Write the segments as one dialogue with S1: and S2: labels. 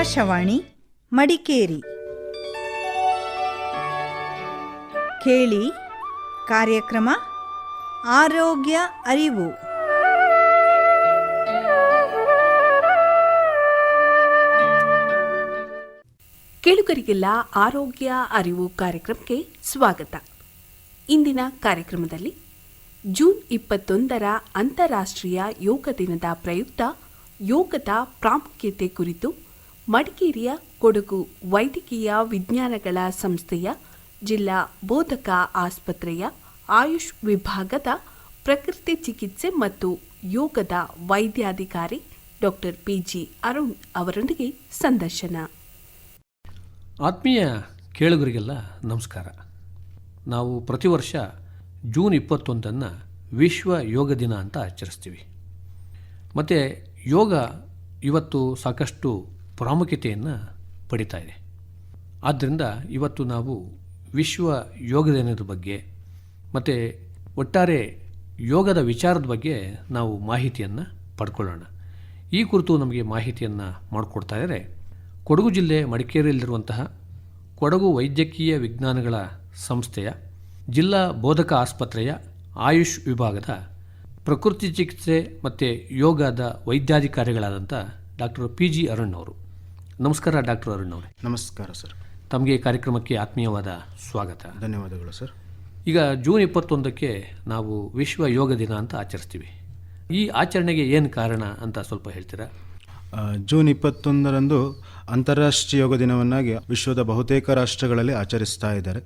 S1: ಆಕಾಶವಾಣಿ, ಮಡಿಕೇರಿ. ಕೇಳಿ ಕಾರ್ಯಕ್ರಮ, ಆರೋಗ್ಯ ಅರಿವು.
S2: ಕೇಳುಗರಿಗೆಲ್ಲ ಆರೋಗ್ಯ ಅರಿವು ಕಾರ್ಯಕ್ರಮಕ್ಕೆ ಸ್ವಾಗತ. ಇಂದಿನ ಕಾರ್ಯಕ್ರಮದಲ್ಲಿ ಜೂನ್ ಇಪ್ಪತ್ತೊಂದರ ಅಂತಾರಾಷ್ಟ್ರೀಯ ಯೋಗ ದಿನದ ಪ್ರಯುಕ್ತ ಯೋಗದ ಪ್ರಾಮುಖ್ಯತೆ ಕುರಿತು ಮಡಿಕೇರಿಯ ಕೊಡಗು ವೈದ್ಯಕೀಯ ವಿಜ್ಞಾನಗಳ ಸಂಸ್ಥೆಯ ಜಿಲ್ಲಾ ಬೋಧಕ ಆಸ್ಪತ್ರೆಯ ಆಯುಷ್ ವಿಭಾಗದ ಪ್ರಕೃತಿ ಚಿಕಿತ್ಸೆ ಮತ್ತು ಯೋಗದ ವೈದ್ಯಾಧಿಕಾರಿ ಡಾಕ್ಟರ್ ಪಿಜಿ ಅರುಣ್ ಅವರೊಂದಿಗೆ ಸಂದರ್ಶನ.
S3: ಆತ್ಮೀಯ ಕೇಳುಗರಿಗೆಲ್ಲ ನಮಸ್ಕಾರ. ನಾವು ಪ್ರತಿ ವರ್ಷ ಜೂನ್ ಇಪ್ಪತ್ತೊಂದನ್ನು ವಿಶ್ವ ಯೋಗ ದಿನ ಅಂತ ಆಚರಿಸ್ತೀವಿ. ಮತ್ತು ಯೋಗ ಇವತ್ತು ಸಾಕಷ್ಟು ಪ್ರಾಮುಖ್ಯತೆಯನ್ನು ಪಡಿತಾ ಇದೆ. ಆದ್ದರಿಂದ ಇವತ್ತು ನಾವು ವಿಶ್ವ ಯೋಗ ದಿನದ ಬಗ್ಗೆ ಮತ್ತು ಒಟ್ಟಾರೆ ಯೋಗದ ವಿಚಾರದ ಬಗ್ಗೆ ನಾವು ಮಾಹಿತಿಯನ್ನು ಪಡ್ಕೊಳ್ಳೋಣ. ಈ ಕುರಿತು ನಮಗೆ ಮಾಹಿತಿಯನ್ನು ಮಾಡಿಕೊಡ್ತಾ ಇದ್ದಾರೆ ಕೊಡಗು ಜಿಲ್ಲೆ ಮಡಿಕೇರಿಯಲ್ಲಿರುವಂತಹ ಕೊಡಗು ವೈದ್ಯಕೀಯ ವಿಜ್ಞಾನಗಳ ಸಂಸ್ಥೆಯ ಜಿಲ್ಲಾ ಬೋಧಕ ಆಸ್ಪತ್ರೆಯ ಆಯುಷ್ ವಿಭಾಗದ ಪ್ರಕೃತಿ ಚಿಕಿತ್ಸೆ ಮತ್ತು ಯೋಗದ ವೈದ್ಯಾಧಿಕಾರಿಗಳಾದಂಥ ಡಾಕ್ಟರ್ ಪಿ ಜಿ ಅರುಣ್ ಅವರು. ನಮಸ್ಕಾರ ಡಾಕ್ಟರ್ ಅರುಣ್ ಅವರೇ.
S4: ನಮಸ್ಕಾರ ಸರ್.
S3: ತಮಗೆ ಕಾರ್ಯಕ್ರಮಕ್ಕೆ ಆತ್ಮೀಯವಾದ ಸ್ವಾಗತ.
S4: ಧನ್ಯವಾದಗಳು ಸರ್.
S3: ಈಗ ಜೂನ್ ಇಪ್ಪತ್ತೊಂದಕ್ಕೆ ನಾವು ವಿಶ್ವ ಯೋಗ ದಿನ ಅಂತ ಆಚರಿಸ್ತೀವಿ. ಈ ಆಚರಣೆಗೆ ಏನು ಕಾರಣ ಅಂತ ಸ್ವಲ್ಪ ಹೇಳ್ತೀರಾ?
S4: ಜೂನ್ ಇಪ್ಪತ್ತೊಂದರಂದು ಅಂತಾರಾಷ್ಟ್ರೀಯ ಯೋಗ ದಿನವನ್ನಾಗಿ ವಿಶ್ವದ ಬಹುತೇಕ ರಾಷ್ಟ್ರಗಳಲ್ಲಿ ಆಚರಿಸ್ತಾ ಇದ್ದಾರೆ.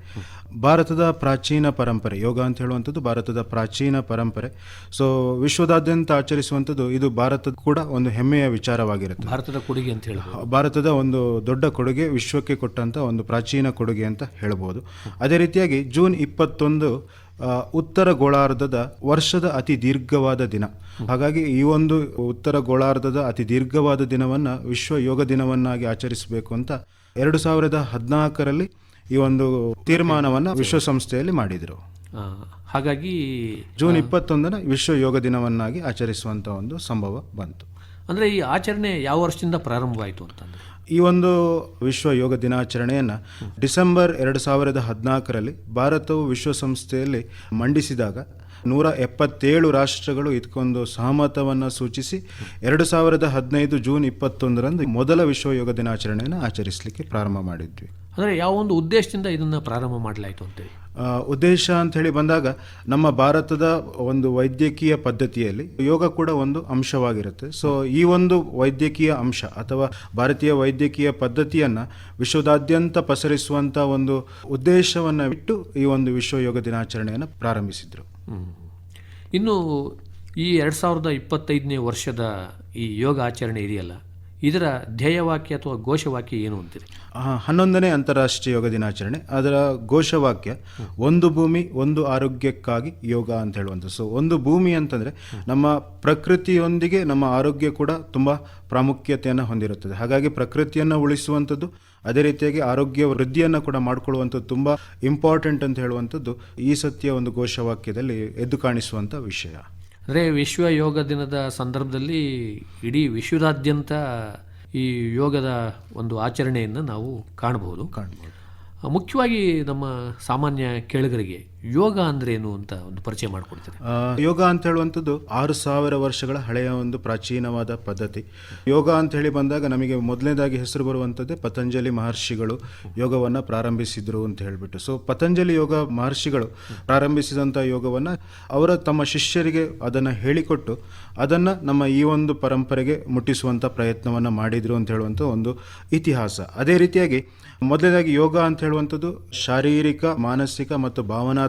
S4: ಭಾರತದ ಪ್ರಾಚೀನ ಪರಂಪರೆ ಯೋಗ ಅಂತ ಹೇಳುವಂಥದ್ದು ಭಾರತದ ಪ್ರಾಚೀನ ಪರಂಪರೆ. ಸೊ ವಿಶ್ವದಾದ್ಯಂತ ಆಚರಿಸುವಂಥದ್ದು ಇದು ಭಾರತದ ಕೂಡ ಒಂದು ಹೆಮ್ಮೆಯ ವಿಚಾರವಾಗಿರುತ್ತೆ
S3: ಭಾರತದ ಕೊಡುಗೆ ಅಂತ ಹೇಳಿ
S4: ಭಾರತದ ಒಂದು ದೊಡ್ಡ ಕೊಡುಗೆ ವಿಶ್ವಕ್ಕೆ ಕೊಟ್ಟಂಥ ಒಂದು ಪ್ರಾಚೀನ ಕೊಡುಗೆ ಅಂತ ಹೇಳ್ಬೋದು. ಅದೇ ರೀತಿಯಾಗಿ ಜೂನ್ ಇಪ್ಪತ್ತೊಂದು ಉತ್ತರ ಗೋಳಾರ್ಧದ ವರ್ಷದ ಅತಿ ದೀರ್ಘವಾದ ದಿನ. ಹಾಗಾಗಿ ಈ ಒಂದು ಉತ್ತರ ಗೋಳಾರ್ಧದ ಅತಿ ದೀರ್ಘವಾದ ದಿನವನ್ನು ವಿಶ್ವ ಯೋಗ ದಿನವನ್ನಾಗಿ ಆಚರಿಸಬೇಕು ಅಂತ ಎರಡು ಸಾವಿರದ ಹದಿನಾಲ್ಕರಲ್ಲಿ ಈ ಒಂದು ತೀರ್ಮಾನವನ್ನು ವಿಶ್ವಸಂಸ್ಥೆಯಲ್ಲಿ ಮಾಡಿದರು.
S3: ಹಾಗಾಗಿ
S4: ಜೂನ್ ಇಪ್ಪತ್ತೊಂದನ ವಿಶ್ವ ಯೋಗ ದಿನವನ್ನಾಗಿ ಆಚರಿಸುವಂಥ ಒಂದು ಸಂಭವ ಬಂತು.
S3: ಅಂದರೆ ಈ ಆಚರಣೆ ಯಾವ ವರ್ಷದಿಂದ ಪ್ರಾರಂಭವಾಯಿತು ಅಂತಂದರೆ?
S4: ಈ ಒಂದು ವಿಶ್ವ ಯೋಗ ದಿನಾಚರಣೆಯನ್ನು ಡಿಸೆಂಬರ್ ಎರಡು ಸಾವಿರದ ಹದಿನಾಲ್ಕರಲ್ಲಿ ಭಾರತವು ವಿಶ್ವಸಂಸ್ಥೆಯಲ್ಲಿ ಮಂಡಿಸಿದಾಗ ನೂರ ಎಪ್ಪತ್ತೇಳು ರಾಷ್ಟ್ರಗಳು ಇದಕ್ಕೊಂದು ಸಹಮತವನ್ನು ಸೂಚಿಸಿ ಎರಡು ಸಾವಿರದ ಹದಿನೈದು ಜೂನ್ ಇಪ್ಪತ್ತೊಂದರಂದು ಮೊದಲ ವಿಶ್ವ ಯೋಗ ದಿನಾಚರಣೆಯನ್ನು ಆಚರಿಸಲಿಕ್ಕೆ ಪ್ರಾರಂಭ ಮಾಡಿದ್ವಿ.
S3: ಅಂದರೆ ಯಾವ ಒಂದು ಉದ್ದೇಶದಿಂದ ಇದನ್ನು ಪ್ರಾರಂಭ ಮಾಡಲಾಯಿತು ಅಂತೇಳಿ?
S4: ಉದ್ದೇಶ ಅಂತ ಹೇಳಿ ಬಂದಾಗ ನಮ್ಮ ಭಾರತದ ಒಂದು ವೈದ್ಯಕೀಯ ಪದ್ಧತಿಯಲ್ಲಿ ಯೋಗ ಕೂಡ ಒಂದು ಅಂಶವಾಗಿರುತ್ತೆ ಸೊ ಈ ಒಂದು ವೈದ್ಯಕೀಯ ಅಂಶ ಅಥವಾ ಭಾರತೀಯ ವೈದ್ಯಕೀಯ ಪದ್ಧತಿಯನ್ನು ವಿಶ್ವದಾದ್ಯಂತ ಪಸರಿಸುವಂಥ ಒಂದು ಉದ್ದೇಶವನ್ನು ಬಿಟ್ಟು ಈ ಒಂದು ವಿಶ್ವ ಯೋಗ ದಿನಾಚರಣೆಯನ್ನು ಪ್ರಾರಂಭಿಸಿದರು.
S3: ಇನ್ನು ಈ ಎರಡು ಸಾವಿರದ ಇಪ್ಪತ್ತೈದನೇ ವರ್ಷದ ಈ ಯೋಗ ಆಚರಣೆ ಇದೆಯಲ್ಲ ಇದರ ಧ್ಯೇಯವಾಕ್ಯ ಅಥವಾ ಘೋಷವಾಕ್ಯ ಏನು ಅಂತೀರಿ?
S4: ಹನ್ನೊಂದನೇ ಅಂತಾರಾಷ್ಟ್ರೀಯ ಯೋಗ ದಿನಾಚರಣೆ. ಅದರ ಘೋಷವಾಕ್ಯ, ಒಂದು ಭೂಮಿ, ಒಂದು ಆರೋಗ್ಯಕ್ಕಾಗಿ ಯೋಗ ಅಂತ ಹೇಳುವಂಥ ಸೊ ಒಂದು ಭೂಮಿ ಅಂತಂದರೆ ನಮ್ಮ ಪ್ರಕೃತಿಯೊಂದಿಗೆ ನಮ್ಮ ಆರೋಗ್ಯ ಕೂಡ ತುಂಬ ಪ್ರಾಮುಖ್ಯತೆಯನ್ನು ಹೊಂದಿರುತ್ತದೆ. ಹಾಗಾಗಿ ಪ್ರಕೃತಿಯನ್ನು ಉಳಿಸುವಂಥದ್ದು, ಅದೇ ರೀತಿಯಾಗಿ ಆರೋಗ್ಯ ವೃದ್ಧಿಯನ್ನು ಕೂಡ ಮಾಡಿಕೊಳ್ಳುವಂಥದ್ದು ತುಂಬ ಇಂಪಾರ್ಟೆಂಟ್ ಅಂತ ಹೇಳುವಂಥದ್ದು ಈ ಸತ್ಯ ಒಂದು ಘೋಷವಾಕ್ಯದಲ್ಲಿ ಎದ್ದು ಕಾಣಿಸುವಂಥ ವಿಷಯ.
S3: ಅಂದರೆ ವಿಶ್ವ ಯೋಗ ದಿನದ ಸಂದರ್ಭದಲ್ಲಿ ಇಡೀ ವಿಶ್ವದಾದ್ಯಂತ ಈ ಯೋಗದ ಒಂದು ಆಚರಣೆಯನ್ನು ನಾವು ಕಾಣಬಹುದು. ಕಾಣಬಹುದು. ಮುಖ್ಯವಾಗಿ ನಮ್ಮ ಸಾಮಾನ್ಯ ಕೇಳುಗರಿಗೆ ಯೋಗ ಅಂದ್ರೆ ಏನು ಅಂತ ಒಂದು ಪರಿಚಯ ಮಾಡಿಕೊಡ್ತಾರೆ
S4: ಯೋಗ ಅಂತ ಹೇಳುವಂಥದ್ದು ಆರು ಸಾವಿರ ವರ್ಷಗಳ ಹಳೆಯ ಒಂದು ಪ್ರಾಚೀನವಾದ ಪದ್ಧತಿ. ಯೋಗ ಅಂತ ಹೇಳಿ ಬಂದಾಗ ನಮಗೆ ಮೊದಲನೇದಾಗಿ ಹೆಸರು ಬರುವಂಥದ್ದೇ ಪತಂಜಲಿ ಮಹರ್ಷಿಗಳು ಯೋಗವನ್ನು ಪ್ರಾರಂಭಿಸಿದ್ರು ಅಂತ ಹೇಳಿಬಿಟ್ಟು. ಸೊ ಪತಂಜಲಿ ಯೋಗ ಮಹರ್ಷಿಗಳು ಪ್ರಾರಂಭಿಸಿದಂಥ ಯೋಗವನ್ನು ಅವರ ತಮ್ಮ ಶಿಷ್ಯರಿಗೆ ಅದನ್ನು ಹೇಳಿಕೊಟ್ಟು ಅದನ್ನು ನಮ್ಮ ಈ ಒಂದು ಪರಂಪರೆಗೆ ಮುಟ್ಟಿಸುವಂಥ ಪ್ರಯತ್ನವನ್ನು ಮಾಡಿದರು ಅಂತ ಹೇಳುವಂಥ ಒಂದು ಇತಿಹಾಸ. ಅದೇ ರೀತಿಯಾಗಿ ಮೊದಲನೇದಾಗಿ ಯೋಗ ಅಂತ ಹೇಳುವಂಥದ್ದು ಶಾರೀರಿಕ, ಮಾನಸಿಕ ಮತ್ತು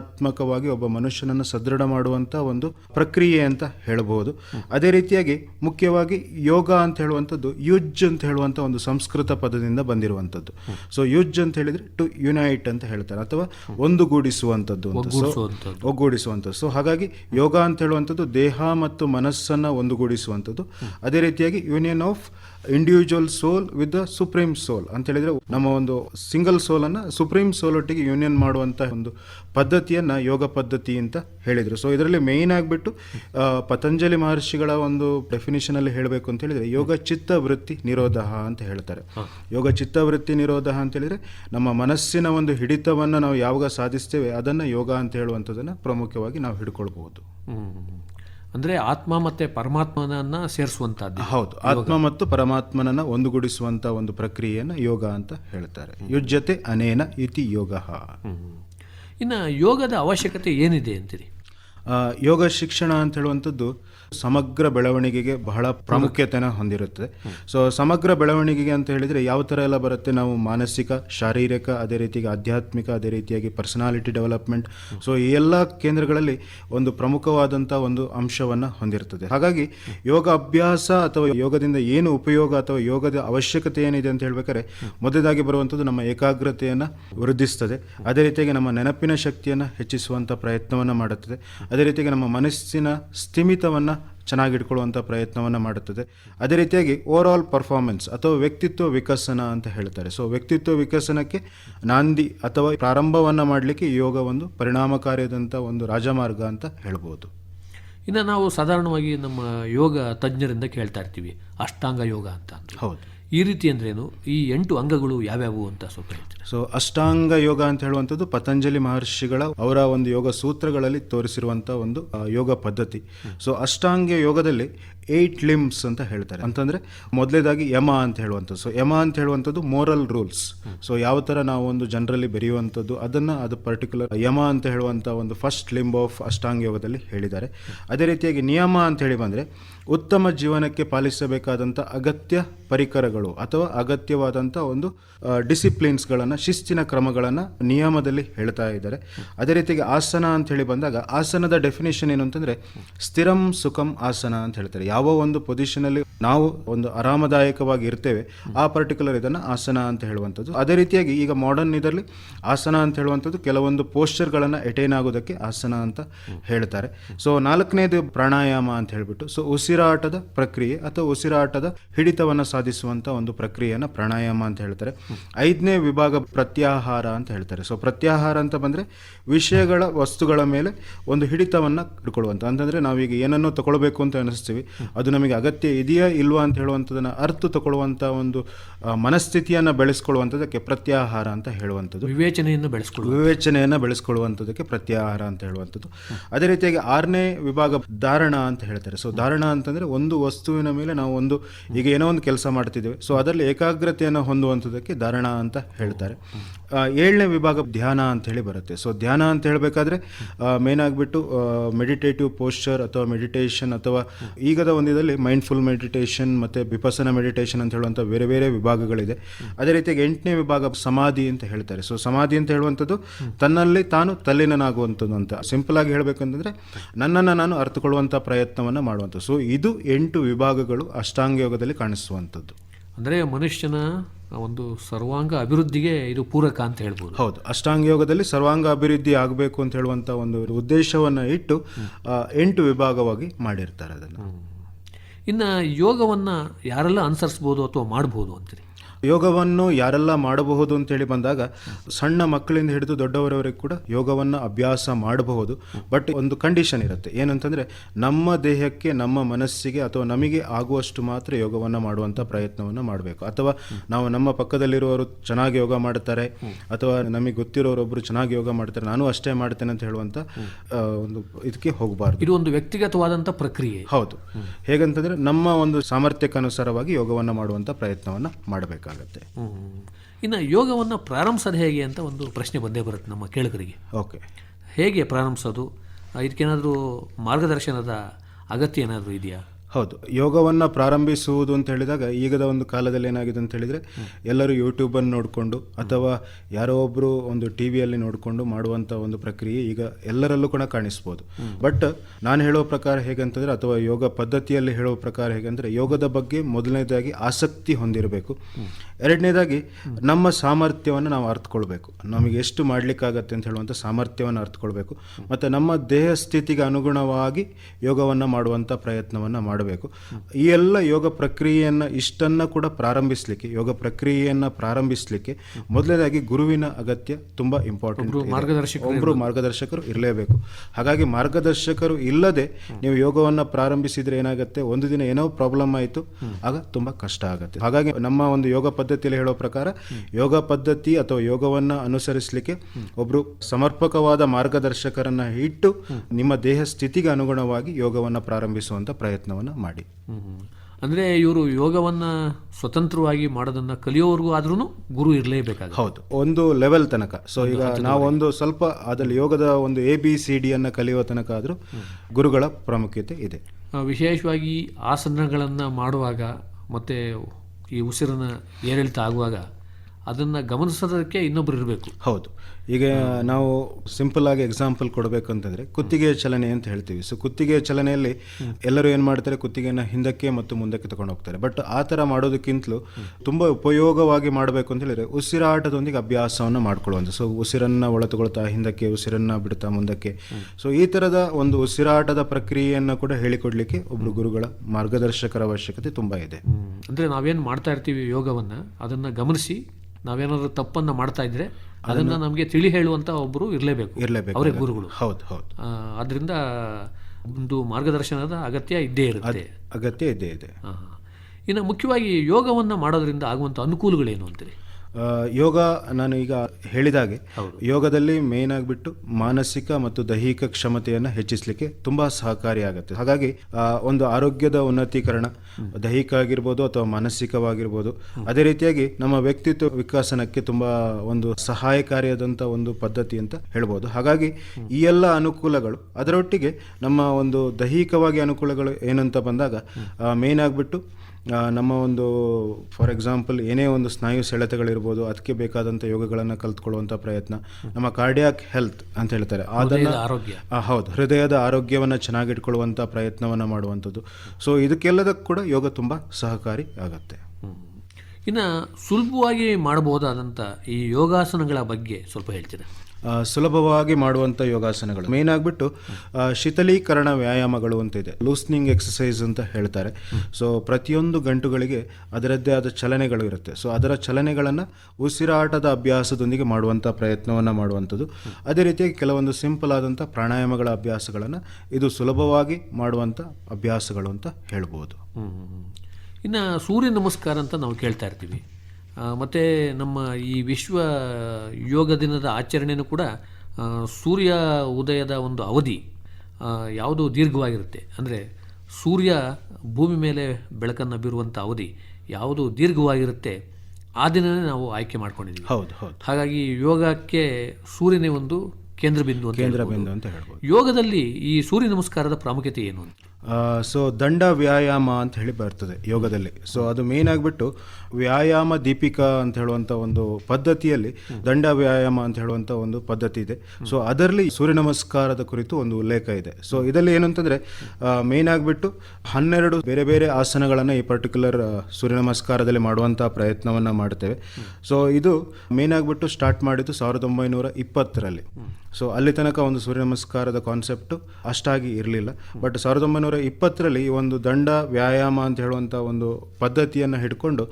S4: ಭಾವನಾತ್ಮಕವಾಗಿ ಒಬ್ಬ ಮನುಷ್ಯನನ್ನು ಸದೃಢ ಮಾಡುವಂಥ ಒಂದು ಪ್ರಕ್ರಿಯೆ ಅಂತ ಹೇಳಬಹುದು. ಅದೇ ರೀತಿಯಾಗಿ ಮುಖ್ಯವಾಗಿ ಯೋಗ ಅಂತ ಹೇಳುವಂಥದ್ದು ಯುಜ್ ಅಂತ ಹೇಳುವಂಥ ಒಂದು ಸಂಸ್ಕೃತ ಪದದಿಂದ ಬಂದಿರುವಂಥದ್ದು. ಸೊ ಯುಜ್ ಅಂತ ಹೇಳಿದ್ರೆ ಟು ಯುನೈಟ್ ಅಂತ ಹೇಳ್ತಾರೆ ಅಥವಾ ಒಂದುಗೂಡಿಸುವಂಥದ್ದು ಅಂತ. ಸೊ
S3: ಒಗ್ಗೂಡಿಸುವಂಥದ್ದು.
S4: ಒಗ್ಗೂಡಿಸುವಂಥದ್ದು. ಸೊ ಹಾಗಾಗಿ ಯೋಗ ಅಂತ ಹೇಳುವಂಥದ್ದು ದೇಹ ಮತ್ತು ಮನಸ್ಸನ್ನು ಒಂದುಗೂಡಿಸುವಂಥದ್ದು. ಅದೇ ರೀತಿಯಾಗಿ union of individual soul with the supreme soul ಅಂತ ಹೇಳಿದ್ರೆ ನಮ್ಮ ಒಂದು ಸಿಂಗಲ್ ಸೋಲ್ ಅನ್ನ ಸುಪ್ರೀಂ ಸೋಲ್ ಒಟ್ಟಿಗೆ ಯೂನಿಯನ್ ಮಾಡುವಂತ ಒಂದು ಪದ್ಧತಿಯನ್ನ ಯೋಗ ಪದ್ಧತಿ ಅಂತ ಹೇಳಿದ್ರು. ಸೊ ಇದರಲ್ಲಿ ಮೇಯ್ನ್ ಆಗಿಬಿಟ್ಟು ಪತಂಜಲಿ ಮಹರ್ಷಿಗಳ ಒಂದು ಡೆಫಿನಿಷನ್ ಅಲ್ಲಿ ಹೇಳಬೇಕು ಅಂತ ಹೇಳಿದ್ರೆ ಯೋಗ ಚಿತ್ತ ವೃತ್ತಿ ನಿರೋಧ ಅಂತ ಹೇಳ್ತಾರೆ. ಯೋಗ ಚಿತ್ತ ವೃತ್ತಿ ನಿರೋಧ ಅಂತ ಹೇಳಿದ್ರೆ ನಮ್ಮ ಮನಸ್ಸಿನ ಒಂದು ಹಿಡಿತವನ್ನ ನಾವು ಯಾವಾಗ ಸಾಧಿಸ್ತೇವೆ ಅದನ್ನ ಯೋಗ ಅಂತ ಹೇಳುವಂಥದ್ದನ್ನ ಪ್ರಮುಖವಾಗಿ ನಾವು ಹಿಡ್ಕೊಳ್ಬಹುದು.
S3: ಅಂದ್ರೆ ಆತ್ಮ ಮತ್ತೆ ಪರಮಾತ್ಮನನ್ನ ಸೇರಿಸುವಂಥದ್ದು
S4: ಹೌದು ಆತ್ಮ ಮತ್ತು ಪರಮಾತ್ಮನನ್ನ ಒಂದುಗೂಡಿಸುವಂಥ ಒಂದು ಪ್ರಕ್ರಿಯೆಯನ್ನ ಯೋಗ ಅಂತ ಹೇಳ್ತಾರೆ. ಯುಜ್ಯತೆ ಅನೇನ ಇತಿ ಯೋಗ.
S3: ಇನ್ನು ಯೋಗದ ಅವಶ್ಯಕತೆ ಏನಿದೆ ಅಂತೀರಿ?
S4: ಯೋಗ ಶಿಕ್ಷಣ ಅಂತ ಹೇಳುವಂಥದ್ದು ಸಮಗ್ರ ಬೆಳವಣಿಗೆಗೆ ಬಹಳ ಪ್ರಾಮುಖ್ಯತೆನ ಹೊಂದಿರುತ್ತದೆ ಸೊ ಸಮಗ್ರ ಬೆಳವಣಿಗೆಗೆ ಅಂತ ಹೇಳಿದರೆ ಯಾವ ಥರ ಎಲ್ಲ ಬರುತ್ತೆ? ನಾವು ಮಾನಸಿಕ, ಶಾರೀರಿಕ, ಅದೇ ರೀತಿಯಾಗಿ ಆಧ್ಯಾತ್ಮಿಕ, ಅದೇ ರೀತಿಯಾಗಿ ಪರ್ಸನಾಲಿಟಿ ಡೆವಲಪ್ಮೆಂಟ್ ಸೊ ಈ ಎಲ್ಲ ಕೇಂದ್ರಗಳಲ್ಲಿ ಒಂದು ಪ್ರಮುಖವಾದಂಥ ಒಂದು ಅಂಶವನ್ನು ಹೊಂದಿರ್ತದೆ. ಹಾಗಾಗಿ ಯೋಗ ಅಭ್ಯಾಸ ಅಥವಾ ಯೋಗದಿಂದ ಏನು ಉಪಯೋಗ ಅಥವಾ ಯೋಗದ ಅವಶ್ಯಕತೆ ಏನಿದೆ ಅಂತ ಹೇಳ್ಬೇಕಾದ್ರೆ ಮೊದಲಾಗಿ ಬರುವಂಥದ್ದು ನಮ್ಮ ಏಕಾಗ್ರತೆಯನ್ನು ವೃದ್ಧಿಸ್ತದೆ. ಅದೇ ರೀತಿಯಾಗಿ ನಮ್ಮ ನೆನಪಿನ ಶಕ್ತಿಯನ್ನು ಹೆಚ್ಚಿಸುವಂಥ ಪ್ರಯತ್ನವನ್ನು ಮಾಡುತ್ತದೆ. ಅದೇ ರೀತಿಯಾಗಿ ನಮ್ಮ ಮನಸ್ಸಿನ ಸ್ಥಿಮಿತವನ್ನು ಚೆನ್ನಾಗಿಟ್ಕೊಳ್ಳುವಂಥ ಪ್ರಯತ್ನವನ್ನು ಮಾಡುತ್ತದೆ. ಅದೇ ರೀತಿಯಾಗಿ ಓವರ್ ಆಲ್ ಪರ್ಫಾರ್ಮೆನ್ಸ್ ಅಥವಾ ವ್ಯಕ್ತಿತ್ವ ವಿಕಸನ ಅಂತ ಹೇಳ್ತಾರೆ. ಸೊ ವ್ಯಕ್ತಿತ್ವ ವಿಕಸನಕ್ಕೆ ನಾಂದಿ ಅಥವಾ ಪ್ರಾರಂಭವನ್ನು ಮಾಡಲಿಕ್ಕೆ ಯೋಗ ಒಂದು ಪರಿಣಾಮಕಾರಿಯಾದಂಥ ಒಂದು ರಾಜಮಾರ್ಗ ಅಂತ ಹೇಳ್ಬೋದು.
S3: ಇನ್ನು ನಾವು ಸಾಧಾರಣವಾಗಿ ನಮ್ಮ ಯೋಗ ತಜ್ಞರಿಂದ ಕೇಳ್ತಾ ಇರ್ತೀವಿ. ಅಷ್ಟಾಂಗ ಯೋಗ ಅಂತ
S4: ಹೌದು.
S3: ಈ ರೀತಿ ಅಂದ್ರೇನು ಈ ಎಂಟು ಅಂಗಗಳು ಯಾವ್ಯಾವು ಅಂತ ಸ್ವಲ್ಪ
S4: ಸೊ ಅಷ್ಟಾಂಗ ಯೋಗ ಅಂತ ಹೇಳುವಂಥದ್ದು ಪತಂಜಲಿ ಮಹರ್ಷಿಗಳ ಅವರ ಒಂದು ಯೋಗ ಸೂತ್ರಗಳಲ್ಲಿ ತೋರಿಸಿರುವಂಥ ಒಂದು ಯೋಗ ಪದ್ಧತಿ. ಸೊ ಅಷ್ಟಾಂಗ ಯೋಗದಲ್ಲಿ ಏಯ್ಟ್ ಲಿಮ್ಸ್ ಅಂತ ಹೇಳ್ತಾರೆ. ಅಂತಂದ್ರೆ ಮೊದಲೇದಾಗಿ ಯಮ ಅಂತ ಹೇಳುವಂಥದ್ದು. ಸೊ ಯಮ ಅಂತ ಹೇಳುವಂಥದ್ದು ಮೋರಲ್ ರೂಲ್ಸ್ ಸೊ ಯಾವ ಥರ ನಾವು ಒಂದು ಜನರಲ್ಲಿ ಬೆರೆಯುವಂಥದ್ದು, ಅದನ್ನು ಅದು ಪರ್ಟಿಕ್ಯುಲರ್ ಯಮ ಅಂತ ಹೇಳುವಂಥ ಒಂದು ಫಸ್ಟ್ ಲಿಂಬ್ ಆಫ್ ಅಷ್ಟಾಂಗ ಯೋಗದಲ್ಲಿ ಹೇಳಿದ್ದಾರೆ. ಅದೇ ರೀತಿಯಾಗಿ ನಿಯಮ ಅಂತ ಹೇಳಿ ಬಂದರೆ ಉತ್ತಮ ಜೀವನಕ್ಕೆ ಪಾಲಿಸಬೇಕಾದಂಥ ಅಗತ್ಯ ಪರಿಕರಗಳು ಅಥವಾ ಅಗತ್ಯವಾದಂಥ ಒಂದು ಡಿಸಿಪ್ಲಿನ್ಸ್ಗಳನ್ನು ಶಿಸ್ತಿನ ಕ್ರಮಗಳನ್ನು ನಿಯಮದಲ್ಲಿ ಹೇಳ್ತಾ ಇದ್ದಾರೆ. ಅದೇ ರೀತಿಯಾಗಿ ಆಸನ ಅಂತ ಹೇಳಿ ಬಂದಾಗ, ಆಸನದ ಡೆಫಿನೇಷನ್ ಏನು ಅಂತಂದರೆ ಸ್ಥಿರಂ ಸುಖಂ ಆಸನ ಅಂತ ಹೇಳ್ತಾರೆ. ಯಾವ ಒಂದು ಪೊಸಿಷನಲ್ಲಿ ನಾವು ಒಂದು ಆರಾಮದಾಯಕವಾಗಿ ಇರ್ತೇವೆ, ಆ ಪರ್ಟಿಕ್ಯುಲರ್ ಇದನ್ನು ಆಸನ ಅಂತ ಹೇಳುವಂಥದ್ದು. ಅದೇ ರೀತಿಯಾಗಿ ಈಗ ಮಾಡರ್ನ್ ಇದರಲ್ಲಿ ಆಸನ ಅಂತ ಹೇಳುವಂಥದ್ದು ಕೆಲವೊಂದು ಪೋಸ್ಚರ್ಗಳನ್ನು ಎಟೈನ್ ಆಗೋದಕ್ಕೆ ಆಸನ ಅಂತ ಹೇಳ್ತಾರೆ. ಸೊ ನಾಲ್ಕನೇದು ಪ್ರಾಣಾಯಾಮ ಅಂತ ಹೇಳ್ಬಿಟ್ಟು ಸೊ ಉಸಿರಾಟದ ಪ್ರಕ್ರಿಯೆ ಅಥವಾ ಉಸಿರಾಟದ ಹಿಡಿತವನ್ನು ಸಾಧಿಸುವಂಥ ಒಂದು ಪ್ರಕ್ರಿಯೆಯನ್ನು ಪ್ರಾಣಾಯಾಮ ಅಂತ ಹೇಳ್ತಾರೆ. ಐದನೇ ವಿಭಾಗ ಪ್ರತ್ಯಾಹಾರ ಅಂತ ಹೇಳ್ತಾರೆ. ಸೊ ಪ್ರತ್ಯಾಹಾರ ಅಂತ ಬಂದರೆ ವಿಷಯಗಳ ವಸ್ತುಗಳ ಮೇಲೆ ಒಂದು ಹಿಡಿತವನ್ನು ಇಟ್ಕೊಳ್ಳುವಂಥ ಅಂತಂದರೆ ನಾವೀಗ ಏನನ್ನೋ ತಗೊಳ್ಬೇಕು ಅಂತ ಅನಿಸ್ತೀವಿ. ಅದು ನಮಗೆ ಅಗತ್ಯ ಇದೆಯಾ ಇಲ್ವಾ ಅಂತ ಹೇಳುವಂಥದ್ದನ್ನು ಅರ್ಥ ತಗೊಳ್ಳುವಂಥ ಒಂದು ಮನಸ್ಥಿತಿಯನ್ನ ಮನಸ್ಥಿತಿಯನ್ನು ಬೆಳೆಸ್ಕೊಳ್ಳುವಂಥದ್ದಕ್ಕೆ ಪ್ರತ್ಯಾಹಾರ ಅಂತ ಹೇಳುವಂಥದ್ದು.
S3: ವಿವೇಚನೆಯನ್ನು ಬೆಳೆಸ್ಕೊಳ್ಳುವ
S4: ವಿವೇಚನೆಯನ್ನು ಬೆಳೆಸ್ಕೊಳ್ಳುವಂಥದ್ದಕ್ಕೆ ಪ್ರತ್ಯಾಹಾರ ಅಂತ ಹೇಳುವಂಥದ್ದು. ಅದೇ ರೀತಿಯಾಗಿ ಆರನೇ ವಿಭಾಗ ಧಾರಣ ಅಂತ ಹೇಳ್ತಾರೆ. ಸೊ ಧಾರಣ ಅಂತಂದರೆ ಒಂದು ವಸ್ತುವಿನ ಮೇಲೆ ನಾವು ಒಂದು ಈಗ ಏನೋ ಒಂದು ಕೆಲಸ ಮಾಡ್ತಿದ್ದೇವೆ ಸೊ ಅದರಲ್ಲಿ ಏಕಾಗ್ರತೆಯನ್ನು ಹೊಂದುವಂಥದ್ದಕ್ಕೆ ಧಾರಣ ಅಂತ ಹೇಳ್ತಾರೆ. ಏಳನೇ ವಿಭಾಗ ಧ್ಯಾನ ಅಂತ ಹೇಳಿ ಬರುತ್ತೆ. ಸೊ ಧ್ಯಾನ ಅಂತ ಹೇಳಬೇಕಾದ್ರೆ ಮೇನ್ ಆಗಿಬಿಟ್ಟು ಮೆಡಿಟೇಟಿವ್ ಪೋಸ್ಚರ್ ಅಥವಾ ಮೆಡಿಟೇಷನ್ ಅಥವಾ ಈಗದ ಒಂದಿದಲ್ಲಿ ಮೈಂಡ್ಫುಲ್ ಮೆಡಿಟೇಷನ್ ಮತ್ತು ವಿಪಸನ ಮೆಡಿಟೇಷನ್ ಅಂತ ಹೇಳುವಂಥ ಬೇರೆ ಬೇರೆ ವಿಭಾಗಗಳಿದೆ. ಅದೇ ರೀತಿಯಾಗಿ ಎಂಟನೇ ವಿಭಾಗ ಸಮಾಧಿ ಅಂತ ಹೇಳ್ತಾರೆ. ಸೊ ಸಮಾಧಿ ಅಂತ ಹೇಳುವಂಥದ್ದು ತನ್ನಲ್ಲಿ ತಾನು ತಲ್ಲಿನಾಗುವಂಥದ್ದು ಅಂತ. ಸಿಂಪಲ್ ಆಗಿ ಹೇಳಬೇಕಂತಂದರೆ ನನ್ನನ್ನು ನಾನು ಅರ್ಥಕೊಳ್ಳುವಂಥ ಪ್ರಯತ್ನವನ್ನು ಮಾಡುವಂಥದ್ದು. ಸೊ ಇದು ಎಂಟು ವಿಭಾಗಗಳು ಅಷ್ಟಾಂಗ ಯೋಗದಲ್ಲಿ ಕಾಣಿಸುವಂಥದ್ದು.
S3: ಅಂದರೆ ಮನುಷ್ಯನ ಒಂದು ಸರ್ವಾಂಗ ಅಭಿವೃದ್ಧಿಗೆ ಇದು ಪೂರಕ ಅಂತ ಹೇಳ್ಬೋದು.
S4: ಹೌದು. ಅಷ್ಟಾಂಗ ಯೋಗದಲ್ಲಿ ಸರ್ವಾಂಗ ಅಭಿವೃದ್ಧಿ ಆಗಬೇಕು ಅಂತ ಹೇಳುವಂಥ ಒಂದು ಉದ್ದೇಶವನ್ನು ಇಟ್ಟು ಎಂಟು ವಿಭಾಗವಾಗಿ ಮಾಡಿರ್ತಾರೆ ಅದನ್ನು.
S3: ಇನ್ನು ಯೋಗವನ್ನು ಯಾರೆಲ್ಲ ಅನುಸರಿಸ್ಬೋದು ಅಥವಾ ಮಾಡ್ಬೋದು ಅಂತೀರಿ?
S4: ಯೋಗವನ್ನು ಯಾರೆಲ್ಲ ಮಾಡಬಹುದು ಅಂತೇಳಿ ಬಂದಾಗ ಸಣ್ಣ ಮಕ್ಕಳಿಂದ ಹಿಡಿದು ದೊಡ್ಡವರವರೆಗೆ ಕೂಡ ಯೋಗವನ್ನು ಅಭ್ಯಾಸ ಮಾಡಬಹುದು. ಬಟ್ ಒಂದು ಕಂಡೀಷನ್ ಇರುತ್ತೆ. ಏನಂತಂದರೆ ನಮ್ಮ ದೇಹಕ್ಕೆ ನಮ್ಮ ಮನಸ್ಸಿಗೆ ಅಥವಾ ನಮಗೆ ಆಗುವಷ್ಟು ಮಾತ್ರ ಯೋಗವನ್ನು ಮಾಡುವಂಥ ಪ್ರಯತ್ನವನ್ನು ಮಾಡಬೇಕು. ಅಥವಾ ನಾವು ನಮ್ಮ ಪಕ್ಕದಲ್ಲಿರುವವರು ಚೆನ್ನಾಗಿ ಯೋಗ ಮಾಡ್ತಾರೆ ಅಥವಾ ನಮಗೆ ಗೊತ್ತಿರೋರೊಬ್ಬರು ಚೆನ್ನಾಗಿ ಯೋಗ ಮಾಡ್ತಾರೆ ನಾನು ಅಷ್ಟೇ ಮಾಡ್ತೇನೆ ಅಂತ ಹೇಳುವಂಥ ಒಂದು ಇದಕ್ಕೆ ಹೋಗಬಾರ್ದು.
S3: ಇದು ಒಂದು ವ್ಯಕ್ತಿಗತವಾದಂಥ ಪ್ರಕ್ರಿಯೆ.
S4: ಹೌದು. ಹೇಗಂತಂದ್ರೆ ನಮ್ಮ ಒಂದು ಸಾಮರ್ಥ್ಯಕ್ಕನುಸಾರವಾಗಿ ಯೋಗವನ್ನು ಮಾಡುವಂಥ ಪ್ರಯತ್ನವನ್ನು ಮಾಡಬೇಕಾಗತ್ತೆ
S3: ಇನ್ನು ಯೋಗವನ್ನು ಪ್ರಾರಂಭಿಸೋದು ಹೇಗೆ ಅಂತ ಒಂದು ಪ್ರಶ್ನೆ ಬಂದೇ ಬರುತ್ತೆ ನಮ್ಮ ಕೇಳುಗರಿಗೆ.
S4: ಓಕೆ.
S3: ಹೇಗೆ ಪ್ರಾರಂಭಿಸೋದು? ಇದಕ್ಕೇನಾದರೂ ಮಾರ್ಗದರ್ಶನದ ಅಗತ್ಯ ಏನಾದರೂ ಇದೆಯಾ?
S4: ಹೌದು. ಯೋಗವನ್ನು ಪ್ರಾರಂಭಿಸುವುದು ಅಂತ ಹೇಳಿದಾಗ ಈಗದ ಒಂದು ಕಾಲದಲ್ಲಿ ಏನಾಗಿದೆ ಅಂತ ಹೇಳಿದರೆ ಎಲ್ಲರೂ ಯೂಟ್ಯೂಬನ್ನು ನೋಡಿಕೊಂಡು ಅಥವಾ ಯಾರೋ ಒಬ್ಬರು ಒಂದು ಟಿ ವಿಯಲ್ಲಿ ನೋಡಿಕೊಂಡು ಮಾಡುವಂಥ ಒಂದು ಪ್ರಕ್ರಿಯೆ ಈಗ ಎಲ್ಲರಲ್ಲೂ ಕೂಡ ಕಾಣಿಸ್ಬೋದು. ಬಟ್ ನಾನು ಹೇಳುವ ಪ್ರಕಾರ ಹೇಗಂತಂದರೆ ಅಥವಾ ಯೋಗ ಪದ್ಧತಿಯಲ್ಲಿ ಹೇಳುವ ಪ್ರಕಾರ ಹೇಗೆಂದರೆ ಯೋಗದ ಬಗ್ಗೆ ಮೊದಲನೇದಾಗಿ ಆಸಕ್ತಿ ಹೊಂದಿರಬೇಕು. ಎರಡನೇದಾಗಿ ನಮ್ಮ ಸಾಮರ್ಥ್ಯವನ್ನು ನಾವು ಅರ್ಥಕೊಳ್ಬೇಕು ನಮಗೆ ಎಷ್ಟು ಮಾಡಲಿಕ್ಕಾಗತ್ತೆ ಅಂತ ಹೇಳುವಂಥ ಸಾಮರ್ಥ್ಯವನ್ನು ಅರ್ಥಕೊಳ್ಬೇಕು ಮತ್ತು ನಮ್ಮ ದೇಹ ಸ್ಥಿತಿಗೆ ಅನುಗುಣವಾಗಿ ಯೋಗವನ್ನು ಮಾಡುವಂಥ ಪ್ರಯತ್ನವನ್ನು ಮಾಡಬೇಕು ಮಾಡಬೇಕು. ಈ ಎಲ್ಲ ಯೋಗ ಪ್ರಕ್ರಿಯೆಯನ್ನು ಇಷ್ಟನ್ನು ಕೂಡ ಪ್ರಾರಂಭಿಸಲಿಕ್ಕೆ ಯೋಗ ಪ್ರಕ್ರಿಯೆಯನ್ನು ಪ್ರಾರಂಭಿಸಲಿಕ್ಕೆ ಮೊದಲನೇದಾಗಿ ಗುರುವಿನ ಅಗತ್ಯ ತುಂಬ ಇಂಪಾರ್ಟೆಂಟ್
S3: ಮಾರ್ಗದರ್ಶಕ
S4: ಒಬ್ಬರು ಮಾರ್ಗದರ್ಶಕರು ಇರಲೇಬೇಕು. ಹಾಗಾಗಿ ಮಾರ್ಗದರ್ಶಕರು ಇಲ್ಲದೆ ನೀವು ಯೋಗವನ್ನು ಪ್ರಾರಂಭಿಸಿದರೆ ಏನಾಗುತ್ತೆ? ಒಂದು ದಿನ ಏನೋ ಪ್ರಾಬ್ಲಮ್ ಆಯಿತು ಆಗ ತುಂಬ ಕಷ್ಟ ಆಗುತ್ತೆ. ಹಾಗಾಗಿ ನಮ್ಮ ಒಂದು ಯೋಗ ಪದ್ಧತಿಯಲ್ಲಿ ಹೇಳೋ ಪ್ರಕಾರ ಯೋಗ ಪದ್ಧತಿ ಅಥವಾ ಯೋಗವನ್ನು ಅನುಸರಿಸಲಿಕ್ಕೆ ಒಬ್ಬರು ಸಮರ್ಪಕವಾದ ಮಾರ್ಗದರ್ಶಕರನ್ನ ಇಟ್ಟು ನಿಮ್ಮ ದೇಹ ಸ್ಥಿತಿಗೆ ಅನುಗುಣವಾಗಿ ಯೋಗವನ್ನು ಪ್ರಾರಂಭಿಸುವಂಥ ಪ್ರಯತ್ನವನ್ನು ಮಾಡಿ.
S3: ಅಂದರೆ ಇವರು ಯೋಗವನ್ನು ಸ್ವತಂತ್ರವಾಗಿ ಮಾಡೋದನ್ನು ಕಲಿಯೋವರೆಗೂ ಆದ್ರೂ ಗುರು ಇರಲೇಬೇಕಾಗುತ್ತೆ.
S4: ಹೌದು ಒಂದು ಲೆವೆಲ್ ತನಕ. ಸೊ ಈಗ ನಾವೊಂದು ಸ್ವಲ್ಪ ಅದರಲ್ಲಿ ಯೋಗದ ಒಂದು ಎ ಬಿ ಸಿ ಡಿ ಅನ್ನು ಕಲಿಯುವ ತನಕ ಆದರೂ ಗುರುಗಳ ಪ್ರಾಮುಖ್ಯತೆ ಇದೆ.
S3: ವಿಶೇಷವಾಗಿ ಆಸನಗಳನ್ನು ಮಾಡುವಾಗ ಮತ್ತು ಈ ಉಸಿರನ್ನು ಏರಿಳಿತ ಆಗುವಾಗ ಅದನ್ನ ಗಮನಿಸೋದಕ್ಕೆ ಇನ್ನೊಬ್ರು ಇರಬೇಕು.
S4: ಹೌದು. ಈಗ ನಾವು ಸಿಂಪಲ್ ಆಗಿ ಎಕ್ಸಾಂಪಲ್ ಕೊಡಬೇಕು ಅಂತಂದ್ರೆ ಕುತ್ತಿಗೆಯ ಚಲನೆ ಅಂತ ಹೇಳ್ತೀವಿ. ಸೊ ಕುತ್ತಿಗೆಯ ಚಲನೆಯಲ್ಲಿ ಎಲ್ಲರೂ ಏನು ಮಾಡ್ತಾರೆ? ಕುತ್ತಿಗೆಯನ್ನು ಹಿಂದಕ್ಕೆ ಮತ್ತು ಮುಂದಕ್ಕೆ ತಗೊಂಡು ಹೋಗ್ತಾರೆ. ಬಟ್ ಆ ಥರ ಮಾಡೋದಕ್ಕಿಂತಲೂ ತುಂಬ ಉಪಯೋಗವಾಗಿ ಮಾಡಬೇಕು ಅಂತ ಹೇಳಿದ್ರೆ ಉಸಿರಾಟದೊಂದಿಗೆ ಅಭ್ಯಾಸವನ್ನು ಮಾಡ್ಕೊಳ್ಳುವಂಥ ಸೊ ಉಸಿರನ್ನು ಒಳ ತಗೊಳ್ತಾ ಹಿಂದಕ್ಕೆ ಉಸಿರನ್ನು ಬಿಡ್ತಾ ಮುಂದಕ್ಕೆ. ಸೊ ಈ ಥರದ ಒಂದು ಉಸಿರಾಟದ ಪ್ರಕ್ರಿಯೆಯನ್ನು ಕೂಡ ಹೇಳಿಕೊಡ್ಲಿಕ್ಕೆ ಒಬ್ಬರು ಗುರುಗಳ ಮಾರ್ಗದರ್ಶಕರ ಅವಶ್ಯಕತೆ ತುಂಬ ಇದೆ.
S3: ಅಂದರೆ ನಾವೇನು ಮಾಡ್ತಾ ಇರ್ತೀವಿ ಯೋಗವನ್ನು ಅದನ್ನು ಗಮನಿಸಿ ನಾವೇನಾದ್ರೂ ತಪ್ಪನ್ನ ಮಾಡ್ತಾ ಇದ್ರೆ ಅದನ್ನ ನಮಗೆ ತಿಳಿ ಹೇಳುವಂತ ಒಬ್ಬರು ಇರಲೇಬೇಕು.
S4: ಇರಲೇಬೇಕು
S3: ಅವರೇ ಗುರುಗಳು.
S4: ಹೌದು ಹೌದು.
S3: ಅದರಿಂದ ಒಂದು ಮಾರ್ಗದರ್ಶನದ ಅಗತ್ಯ ಇದ್ದೇ ಇರುತ್ತೆ.
S4: ಅಗತ್ಯ ಇದ್ದೇ ಇದೆ.
S3: ಇನ್ನು ಮುಖ್ಯವಾಗಿ ಯೋಗವನ್ನ ಮಾಡೋದ್ರಿಂದ ಆಗುವಂತ ಅನುಕೂಲಗಳೇನು ಅಂತೀರಿ?
S4: ಯೋಗ ನಾನು ಈಗ ಹೇಳಿದಾಗೆ ಯೋಗದಲ್ಲಿ ಮೇನ್ ಆಗಿಬಿಟ್ಟು ಮಾನಸಿಕ ಮತ್ತು ದೈಹಿಕ ಕ್ಷಮತೆಯನ್ನು ಹೆಚ್ಚಿಸಲಿಕ್ಕೆ ತುಂಬ ಸಹಕಾರಿಯಾಗುತ್ತೆ ಹಾಗಾಗಿ ಒಂದು ಆರೋಗ್ಯದ ಉನ್ನತೀಕರಣ ದೈಹಿಕ ಆಗಿರ್ಬೋದು ಅಥವಾ ಮಾನಸಿಕವಾಗಿರ್ಬೋದು ಅದೇ ರೀತಿಯಾಗಿ ನಮ್ಮ ವ್ಯಕ್ತಿತ್ವ ವಿಕಾಸನಕ್ಕೆ ತುಂಬ ಒಂದು ಸಹಾಯಕಾರಿಯಾದಂಥ ಒಂದು ಪದ್ಧತಿ ಅಂತ ಹೇಳ್ಬೋದು. ಹಾಗಾಗಿ ಈ ಎಲ್ಲ ಅನುಕೂಲಗಳು ಅದರೊಟ್ಟಿಗೆ ನಮ್ಮ ಒಂದು ದೈಹಿಕವಾಗಿ ಅನುಕೂಲಗಳು ಏನಂತ ಬಂದಾಗ ಮೇನ್ ಆಗಿಬಿಟ್ಟು ನಮ್ಮ ಒಂದು ಫಾರ್ ಎಕ್ಸಾಂಪಲ್ ಏನೇ ಒಂದು ಸ್ನಾಯು ಸೆಳೆತಗಳಿರ್ಬೋದು ಅದಕ್ಕೆ ಬೇಕಾದಂಥ ಯೋಗಗಳನ್ನು ಕಲ್ತ್ಕೊಳ್ಳುವಂಥ ಪ್ರಯತ್ನ. ನಮ್ಮ ಕಾರ್ಡಿಯಾಕ್ ಹೆಲ್ತ್ ಅಂತ ಹೇಳ್ತಾರೆ. ಅದನ್ನು
S3: ಆರೋಗ್ಯ.
S4: ಹೌದು. ಹೃದಯದ ಆರೋಗ್ಯವನ್ನು ಚೆನ್ನಾಗಿಟ್ಕೊಳ್ಳುವಂಥ ಪ್ರಯತ್ನವನ್ನು ಮಾಡುವಂಥದ್ದು. ಸೊ ಇದಕ್ಕೆಲ್ಲದಕ್ಕೂ ಕೂಡ ಯೋಗ ತುಂಬ ಸಹಕಾರಿ ಆಗುತ್ತೆ.
S3: ಇನ್ನು ಸುಲಭವಾಗಿ ಮಾಡಬಹುದಾದಂಥ ಈ ಯೋಗಾಸನಗಳ ಬಗ್ಗೆ ಸ್ವಲ್ಪ ಹೇಳ್ತೀರಾ?
S4: ಸುಲಭವಾಗಿ ಮಾಡುವಂಥ ಯೋಗಾಸನಗಳು. ಮೇನ್ ಆಗಿಬಿಟ್ಟು ಶೀತಲೀಕರಣ ವ್ಯಾಯಾಮಗಳು ಅಂತ ಇದೆ. ಲೂಸ್ನಿಂಗ್ ಎಕ್ಸಸೈಸ್ ಅಂತ ಹೇಳ್ತಾರೆ. ಸೊ ಪ್ರತಿಯೊಂದು ಗಂಟುಗಳಿಗೆ ಅದರದ್ದೇ ಆದ ಚಲನೆಗಳು ಇರುತ್ತೆ. ಸೊ ಅದರ ಚಲನೆಗಳನ್ನು ಉಸಿರಾಟದ ಅಭ್ಯಾಸದೊಂದಿಗೆ ಮಾಡುವಂಥ ಪ್ರಯತ್ನವನ್ನು ಮಾಡುವಂಥದ್ದು. ಅದೇ ರೀತಿಯಾಗಿ ಕೆಲವೊಂದು ಸಿಂಪಲ್ ಆದಂಥ ಪ್ರಾಣಾಯಾಮಗಳ ಅಭ್ಯಾಸಗಳನ್ನು ಇದು ಸುಲಭವಾಗಿ ಮಾಡುವಂಥ ಅಭ್ಯಾಸಗಳು ಅಂತ ಹೇಳ್ಬೋದು.
S3: ಇನ್ನು ಸೂರ್ಯ ನಮಸ್ಕಾರ ಅಂತ ನಾವು ಕೇಳ್ತಾ ಇರ್ತೀವಿ. ಮತ್ತೆ ನಮ್ಮ ಈ ವಿಶ್ವ ಯೋಗ ದಿನದ ಆಚರಣೆನೂ ಕೂಡ ಸೂರ್ಯ ಉದಯದ ಒಂದು ಅವಧಿ ಯಾವುದು ದೀರ್ಘವಾಗಿರುತ್ತೆ. ಅಂದರೆ ಸೂರ್ಯ ಭೂಮಿ ಮೇಲೆ ಬೆಳಕನ್ನು ಬೀರುವಂಥ ಅವಧಿ ಯಾವುದು ದೀರ್ಘವಾಗಿರುತ್ತೆ. ಆ ದಿನನೇ ನಾವು ಆಯ್ಕೆ ಮಾಡ್ಕೊಂಡಿದ್ದೀವಿ.
S4: ಹೌದು ಹೌದು.
S3: ಹಾಗಾಗಿ ಯೋಗಕ್ಕೆ ಸೂರ್ಯನೇ ಒಂದು ಕೇಂದ್ರ ಬಿಂದು ಅಂತ
S4: ಕೇಂದ್ರ ಬಿಂದು ಅಂತ ಹೇಳ್ಬೋದು.
S3: ಯೋಗದಲ್ಲಿ ಈ ಸೂರ್ಯ ನಮಸ್ಕಾರದ ಪ್ರಾಮುಖ್ಯತೆ ಏನು ಅಂತ?
S4: ಸೊ ದಂಡ ವ್ಯಾಯಾಮ ಅಂತ ಹೇಳಿ ಬರ್ತದೆ ಯೋಗದಲ್ಲಿ. ಸೊ ಅದು ಮೇನ್ ಆಗಿಬಿಟ್ಟು ವ್ಯಾಯಾಮ ದೀಪಿಕಾ ಅಂತ ಹೇಳುವಂಥ ಒಂದು ಪದ್ಧತಿಯಲ್ಲಿ ದಂಡ ವ್ಯಾಯಾಮ ಅಂತ ಹೇಳುವಂಥ ಒಂದು ಪದ್ಧತಿ ಇದೆ. ಸೊ ಅದರಲ್ಲಿ ಸೂರ್ಯ ನಮಸ್ಕಾರದ ಕುರಿತು ಒಂದು ಉಲ್ಲೇಖ ಇದೆ. ಸೊ ಇದರಲ್ಲಿ ಏನಂತಂದರೆ ಮೇನ್ ಆಗಿಬಿಟ್ಟು ಹನ್ನೆರಡು ಬೇರೆ ಬೇರೆ ಆಸನಗಳನ್ನು ಈ ಪರ್ಟಿಕ್ಯುಲರ್ ಸೂರ್ಯ ನಮಸ್ಕಾರದಲ್ಲಿ ಮಾಡುವಂಥ ಪ್ರಯತ್ನವನ್ನು ಮಾಡ್ತೇವೆ. ಸೊ ಇದು ಮೇನ್ ಆಗಿಬಿಟ್ಟು ಸ್ಟಾರ್ಟ್ ಮಾಡಿದ್ದು ಸಾವಿರದ ಒಂಬೈನೂರ ಇಪ್ಪತ್ತರಲ್ಲಿ. ಸೊ ಅಲ್ಲಿ ತನಕ ಒಂದು ಸೂರ್ಯ ನಮಸ್ಕಾರದ ಕಾನ್ಸೆಪ್ಟು ಅಷ್ಟಾಗಿ ಇರಲಿಲ್ಲ. ಬಟ್ ಸಾವಿರದ ಒಂಬೈನೂರ ಇಪ್ಪತ್ತರಲ್ಲಿ ಈ ಒಂದು ದಂಡ ವ್ಯಾಯಾಮ ಅಂತ ಹೇಳುವಂಥ ಒಂದು ಪದ್ಧತಿಯನ್ನು ಹಿಡ್ಕೊಂಡು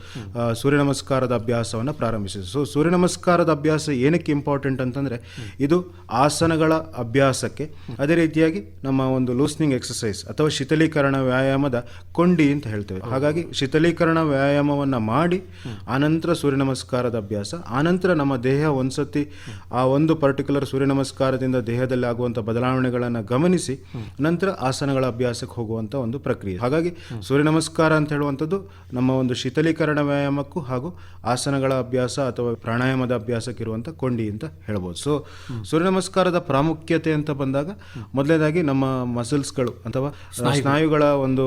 S4: ಸೂರ್ಯ ನಮಸ್ಕಾರದ ಅಭ್ಯಾಸವನ್ನು ಪ್ರಾರಂಭಿಸಿದೆ ಸೊ ಸೂರ್ಯ ನಮಸ್ಕಾರದ ಅಭ್ಯಾಸ ಏನಕ್ಕೆ ಇಂಪಾರ್ಟೆಂಟ್ ಅಂತಂದರೆ, ಇದು ಆಸನಗಳ ಅಭ್ಯಾಸಕ್ಕೆ, ಅದೇ ರೀತಿಯಾಗಿ ನಮ್ಮ ಒಂದು ಲೂಸ್ನಿಂಗ್ ಎಕ್ಸಸೈಸ್ ಅಥವಾ ಶೀತಲೀಕರಣ ವ್ಯಾಯಾಮದ ಕೊಂಡಿ ಅಂತ ಹೇಳ್ತೇವೆ. ಹಾಗಾಗಿ ಶೀತಲೀಕರಣ ವ್ಯಾಯಾಮವನ್ನು ಮಾಡಿ, ಆನಂತರ ಸೂರ್ಯ ನಮಸ್ಕಾರದ ಅಭ್ಯಾಸ, ಆನಂತರ ನಮ್ಮ ದೇಹ ಒಂದ್ಸತಿ, ಆ ಒಂದು ಪರ್ಟಿಕ್ಯುಲರ್ ಸೂರ್ಯ ನಮಸ್ಕಾರದಿಂದ ದೇಹದಲ್ಲಿ ಆಗುವಂಥ ಬದಲಾವಣೆಗಳನ್ನು ಗಮನಿಸಿ, ನಂತರ ಆಸನಗಳ ಅಭ್ಯಾಸಕ್ಕೆ ಹೋಗುವಂಥ ಒಂದು ಪ್ರಕ್ರಿಯೆ. ಹಾಗಾಗಿ ಸೂರ್ಯ ನಮಸ್ಕಾರ ಅಂತ ಹೇಳುವಂಥದ್ದು ನಮ್ಮ ಒಂದು ಶೀತಲೀಕರಣ ವ್ಯಾಯಾಮಕ್ಕೂ ಹಾಗೂ ಆಸನಗಳ ಅಭ್ಯಾಸ ಅಥವಾ ಪ್ರಾಣಾಯಾಮದ ಅಭ್ಯಾಸಕ್ಕೆ ಇರುವಂಥ ಕೊಂಡಿ ಅಂತ ಹೇಳ್ಬೋದು. ಸೊ ಸೂರ್ಯ ನಮಸ್ಕಾರದ ಪ್ರಾಮುಖ್ಯತೆ ಅಂತ ಬಂದಾಗ ಮೊದಲನೇದಾಗಿ ನಮ್ಮ ಮಸಲ್ಸ್ಗಳು ಅಥವಾ ಸ್ನಾಯುಗಳ. ಒಂದು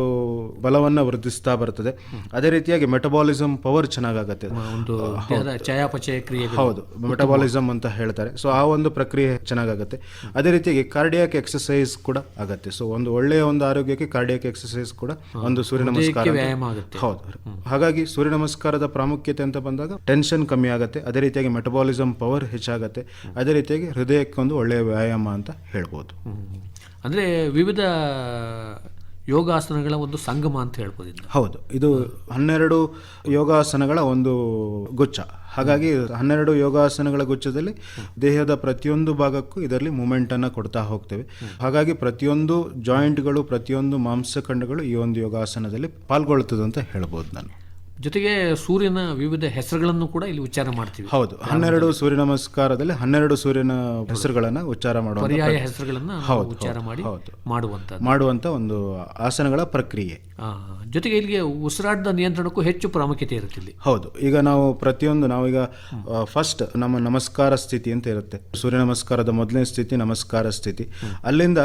S4: ಬಲವನ್ನು ವೃದ್ಧಿಸ್ತಾ ಬರ್ತದೆ. ಅದೇ ರೀತಿಯಾಗಿ ಮೆಟಬಾಲಿಸಮ್ ಪವರ್ ಚೆನ್ನಾಗಾಗತ್ತೆ.
S3: ದೇಹದ ಚಯಾಪಚಯ ಕ್ರಿಯೆಗಳು.
S4: ಹೌದು. ಮೆಟಬಾಲಿಸಮ್ ಅಂತ ಹೇಳ್ತಾರೆ. ಸೊ ಆ ಒಂದು ಪ್ರಕ್ರಿಯೆ ಚೆನ್ನಾಗಾಗತ್ತೆ. ಅದೇ ರೀತಿಯಾಗಿ ಕಾರ್ಡಿಯಾಕ್ ಎಕ್ಸಸೈಸ್ ಕೂಡ ಆಗತ್ತೆ. ಸೊ ಒಂದು ಒಳ್ಳೆಯ ಒಂದು ಆರೋಗ್ಯಕ್ಕೆ ಕಾರ್ಡಿಯಾಕ್ ಎಕ್ಸಸೈಸ್ ಕೂಡ ಒಂದು ಸೂರ್ಯ ನಮಸ್ಕಾರ ಹೌದು ಹಾಗಾಗಿ ಸೂರ್ಯ ನಮಸ್ಕಾರದ ಪ್ರಾಮುಖ್ಯತೆ ಅಂತ ಬಂದಾಗ ಟೆನ್ಷನ್ ಕಮ್ಮಿ ಆಗುತ್ತೆ ಅದೇ ರೀತಿಯಾಗಿ ಮೆಟಬಾಲಿಸಮ್ ಪವರ್ ಹೆಚ್ಚಾಗುತ್ತೆ ಅದೇ ರೀತಿಯಾಗಿ ಹೃದಯಕ್ಕೆ ಒಂದು ಒಳ್ಳೆಯ ವ್ಯಾಯಾಮ ಅಂತ ಹೇಳ್ಬೋದು.
S3: ಅಂದ್ರೆ ವಿವಿಧ ಯೋಗಾಸನಗಳ ಒಂದು ಸಂಗಮ ಅಂತ ಹೇಳ್ಬೋದು
S4: ಹೌದು. ಇದು ಹನ್ನೆರಡು ಯೋಗಾಸನಗಳ ಒಂದು ಗುಚ್ಛ. ಹಾಗಾಗಿ ಹನ್ನೆರಡು ಯೋಗಾಸನಗಳ ಗುಚ್ಛದಲ್ಲಿ ದೇಹದ ಪ್ರತಿಯೊಂದು ಭಾಗಕ್ಕೂ ಇದರಲ್ಲಿ ಮೂಮೆಂಟನ್ನು ಕೊಡ್ತಾ ಹೋಗ್ತೇವೆ. ಹಾಗಾಗಿ ಪ್ರತಿಯೊಂದು ಜಾಯಿಂಟ್ಗಳು ಪ್ರತಿಯೊಂದು ಮಾಂಸಖಂಡಗಳು ಈ ಒಂದು ಯೋಗಾಸನದಲ್ಲಿ ಪಾಲ್ಗೊಳ್ತದೆ ಅಂತ ಹೇಳ್ಬೋದು ನಾನು.
S3: ಜೊತೆಗೆ ಸೂರ್ಯನ ವಿವಿಧ ಹೆಸರುಗಳನ್ನು ಕೂಡ ಇಲ್ಲಿ ಉಚ್ಚಾರ ಮಾಡ್ತೀವಿ.
S4: ಹೌದು. ಹನ್ನೆರಡು ಸೂರ್ಯ ನಮಸ್ಕಾರದಲ್ಲಿ ಹನ್ನೆರಡು ಸೂರ್ಯನ ಹೆಸರುಗಳನ್ನ ಉಚ್ಚಾರ ಮಾಡುವ
S3: ಪರ್ಯಾಯ ಹೆಸರುಗಳನ್ನ ಉಚ್ಚಾರ ಮಾಡಿ ಮಾಡುವಂತ
S4: ಮಾಡುವಂತ ಒಂದು ಆಸನಗಳ ಪ್ರಕ್ರಿಯೆ.
S3: ಜೊತೆಗೆ ಇಲ್ಲಿಗೆ ಉಸಿರಾಟದ ನಿಯಂತ್ರಣಕ್ಕೂ ಹೆಚ್ಚು ಪ್ರಾಮುಖ್ಯತೆ ಇರುತ್ತೆ ಇಲ್ಲಿ.
S4: ಹೌದು. ಈಗ ನಾವು ಪ್ರತಿಯೊಂದು ನಾವೀಗ ಫಸ್ಟ್ ನಮ್ಮ ನಮಸ್ಕಾರ ಸ್ಥಿತಿ ಅಂತ ಇರುತ್ತೆ. ಸೂರ್ಯ ನಮಸ್ಕಾರದ ಮೊದಲನೇ ಸ್ಥಿತಿ ನಮಸ್ಕಾರ ಸ್ಥಿತಿ. ಅಲ್ಲಿಂದ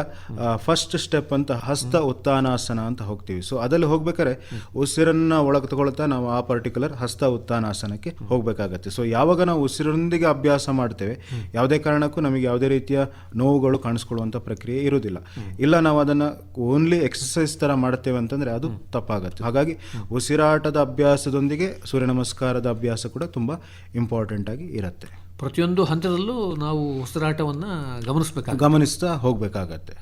S4: ಫಸ್ಟ್ ಸ್ಟೆಪ್ ಅಂತ ಹಸ್ತ ಉತ್ಥಾನಾಸನ ಅಂತ ಹೋಗ್ತೀವಿ. ಸೊ ಅದಲ್ಲಿ ಹೋಗ್ಬೇಕಾದ್ರೆ ಉಸಿರನ್ನ ಒಳಗೆ ತಗೊಳ್ತಾ ನಾವು ಆ ಪರ್ಟಿಕ್ಯುಲರ್ ಹಸ್ತ ಉತ್ಥಾನಾಸನಕ್ಕೆ ಹೋಗಬೇಕಾಗತ್ತೆ. ಸೊ ಯಾವಾಗ ನಾವು ಉಸಿರೊಂದಿಗೆ ಅಭ್ಯಾಸ ಮಾಡ್ತೇವೆ, ಯಾವುದೇ ಕಾರಣಕ್ಕೂ ನಮಗೆ ಯಾವುದೇ ರೀತಿಯ ನೋವುಗಳು ಕಾಣಿಸ್ಕೊಳ್ಳುವಂಥ ಪ್ರಕ್ರಿಯೆ ಇರುವುದಿಲ್ಲ. ಇಲ್ಲ, ನಾವು ಅದನ್ನು ಓನ್ಲಿ ಎಕ್ಸಸೈಸ್ ಥರ ಮಾಡ್ತೇವೆ ಅಂತಂದರೆ ಅದು ತಪ್ಪಾಗತ್ತೆ. ಹಾಗಾಗಿ ಉಸಿರಾಟದ ಅಭ್ಯಾಸದೊಂದಿಗೆ ಸೂರ್ಯ ನಮಸ್ಕಾರದ ಅಭ್ಯಾಸ ಕೂಡ ತುಂಬ ಇಂಪಾರ್ಟೆಂಟ್ ಆಗಿ ಇರುತ್ತೆ.
S3: ಪ್ರತಿಯೊಂದು ಹಂತದಲ್ಲೂ ನಾವು ಉಸಿರಾಟವನ್ನು ಗಮನಿಸಬೇಕು
S4: ಗಮನಿಸ್ತಾ ಹೋಗಬೇಕಾಗತ್ತೆ.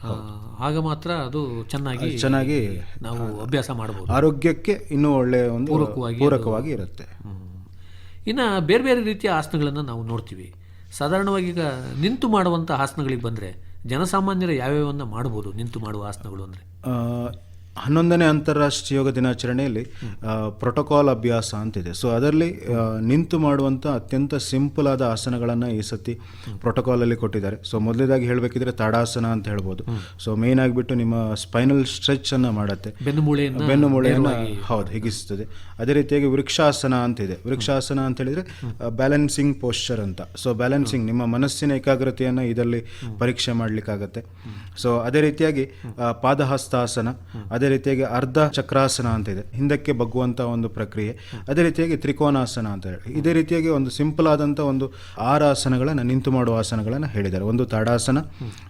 S3: ಆಗ ಮಾತ್ರ ಅದು ಚೆನ್ನಾಗಿ
S4: ಚೆನ್ನಾಗಿ
S3: ನಾವು ಅಭ್ಯಾಸ ಮಾಡಬಹುದು
S4: ಆರೋಗ್ಯಕ್ಕೆ ಇನ್ನೂ ಒಳ್ಳೆಯ ಒಂದು
S3: ಪೂರಕವಾಗಿ
S4: ಪೂರಕವಾಗಿ ಇರುತ್ತೆ.
S3: ಇನ್ನು ಬೇರೆ ಬೇರೆ ರೀತಿಯ ಆಸನಗಳನ್ನು ನಾವು ನೋಡ್ತೀವಿ. ಸಾಧಾರಣವಾಗಿ ಈಗ ನಿಂತು ಮಾಡುವಂಥ ಆಸನಗಳಿಗೆ ಬಂದರೆ ಜನಸಾಮಾನ್ಯರು ಯಾವ್ಯಾವನ್ನು ಮಾಡ್ಬೋದು ನಿಂತು ಮಾಡುವ ಆಸನಗಳು ಅಂದರೆ?
S4: ಹನ್ನೊಂದನೇ ಅಂತಾರಾಷ್ಟ್ರೀಯ ಯೋಗ ದಿನಾಚರಣೆಯಲ್ಲಿ ಪ್ರೋಟೋಕಾಲ್ ಅಭ್ಯಾಸ ಅಂತಿದೆ. ಸೊ ಅದರಲ್ಲಿ ನಿಂತು ಮಾಡುವಂಥ ಅತ್ಯಂತ ಸಿಂಪಲ್ ಆದ ಆಸನಗಳನ್ನು ಈ ಸತಿ ಪ್ರೋಟೋಕಾಲಲ್ಲಿ ಕೊಟ್ಟಿದ್ದಾರೆ. ಸೊ ಮೊದಲೇದಾಗಿ ಹೇಳಬೇಕಿದ್ರೆ ತಾಡಾಸನ ಅಂತ ಹೇಳ್ಬೋದು. ಸೊ ಮೇನ್ ಆಗಿಬಿಟ್ಟು ನಿಮ್ಮ ಸ್ಪೈನಲ್ ಸ್ಟ್ರೆಚ್ ಅನ್ನು ಮಾಡುತ್ತೆ.
S3: ಬೆನ್ನು ಮೂಳೆಯನ್ನು
S4: ಹೌದು ಹಿಗಿಸ್ತದೆ ಅದೇ ರೀತಿಯಾಗಿ ವೃಕ್ಷಾಸನ ಅಂತಿದೆ. ವೃಕ್ಷಾಸನ ಅಂತ ಹೇಳಿದ್ರೆ ಬ್ಯಾಲೆನ್ಸಿಂಗ್ ಪೋಶ್ಚರ್ ಅಂತ. ಸೊ ಬ್ಯಾಲೆನ್ಸಿಂಗ್ ನಿಮ್ಮ ಮನಸ್ಸಿನ ಏಕಾಗ್ರತೆಯನ್ನು ಇದರಲ್ಲಿ ಪರೀಕ್ಷೆ ಮಾಡಲಿಕ್ಕಾಗತ್ತೆ. ಸೊ ಅದೇ ರೀತಿಯಾಗಿ ಪಾದಹಸ್ತಾಸನ ಅದೇ ರೀತಿಯಾಗಿ ಅರ್ಧ ಚಕ್ರಾಸನ ಅಂತ ಇದೆ. ಹಿಂದಕ್ಕೆ ಬಗ್ಗುವಂಥ ಒಂದು ಪ್ರಕ್ರಿಯೆ ಅದೇ ರೀತಿಯಾಗಿ ತ್ರಿಕೋನಾಸನ ಅಂತ ಹೇಳಿ. ಇದೇ ರೀತಿಯಾಗಿ ಒಂದು ಸಿಂಪಲ್ ಆದಂಥ ಒಂದು ಆರು ಆಸನಗಳನ್ನು ನಿಂತು ಮಾಡುವ ಆಸನಗಳನ್ನು ಹೇಳಿದ್ದಾರೆ. ಒಂದು ತಾಡಾಸನ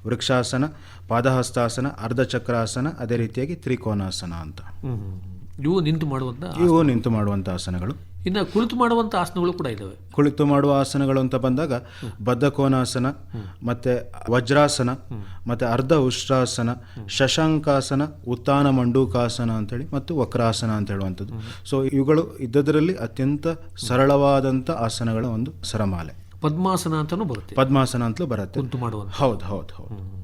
S4: ವೃಕ್ಷಾಸನ ಪಾದಹಸ್ತಾಸನ ಅರ್ಧ ಚಕ್ರಾಸನ ಅದೇ ರೀತಿಯಾಗಿ ತ್ರಿಕೋನಾಸನ ಅಂತ.
S3: ಇವು ನಿಂತು ಮಾಡುವಂಥ
S4: ಇವು ನಿಂತು ಮಾಡುವಂಥ ಆಸನಗಳು.
S3: ಇನ್ನು ಕುಳಿತು ಮಾಡುವಂಥ ಆಸನಗಳು ಕೂಡ ಇದ್ದಾವೆ
S4: ಕುಳಿತು ಮಾಡುವ ಆಸನಗಳು ಅಂತ ಬಂದಾಗ ಬದ್ಧಕೋನಾಸನ ಮತ್ತೆ ವಜ್ರಾಸನ ಮತ್ತೆ ಅರ್ಧ ಉಷ್ಟ್ರಾಸನ ಶಶಾಂಕಾಸನ ಉತ್ತಾನ ಮಂಡೂಕಾಸನ ಅಂತೇಳಿ ಮತ್ತು ವಕ್ರಾಸನ ಅಂತ ಹೇಳುವಂಥದ್ದು. ಸೊ ಇವುಗಳು ಇದ್ದದರಲ್ಲಿ ಅತ್ಯಂತ ಸರಳವಾದಂಥ ಆಸನಗಳ ಒಂದು ಸರಮಾಲೆ.
S3: ಪದ್ಮಾಸನ ಅಂತಲೂ ಬರುತ್ತೆ.
S4: ಪದ್ಮಾಸನ ಅಂತಲೂ ಬರುತ್ತೆ. ಹೌದು ಹೌದು ಹೌದು.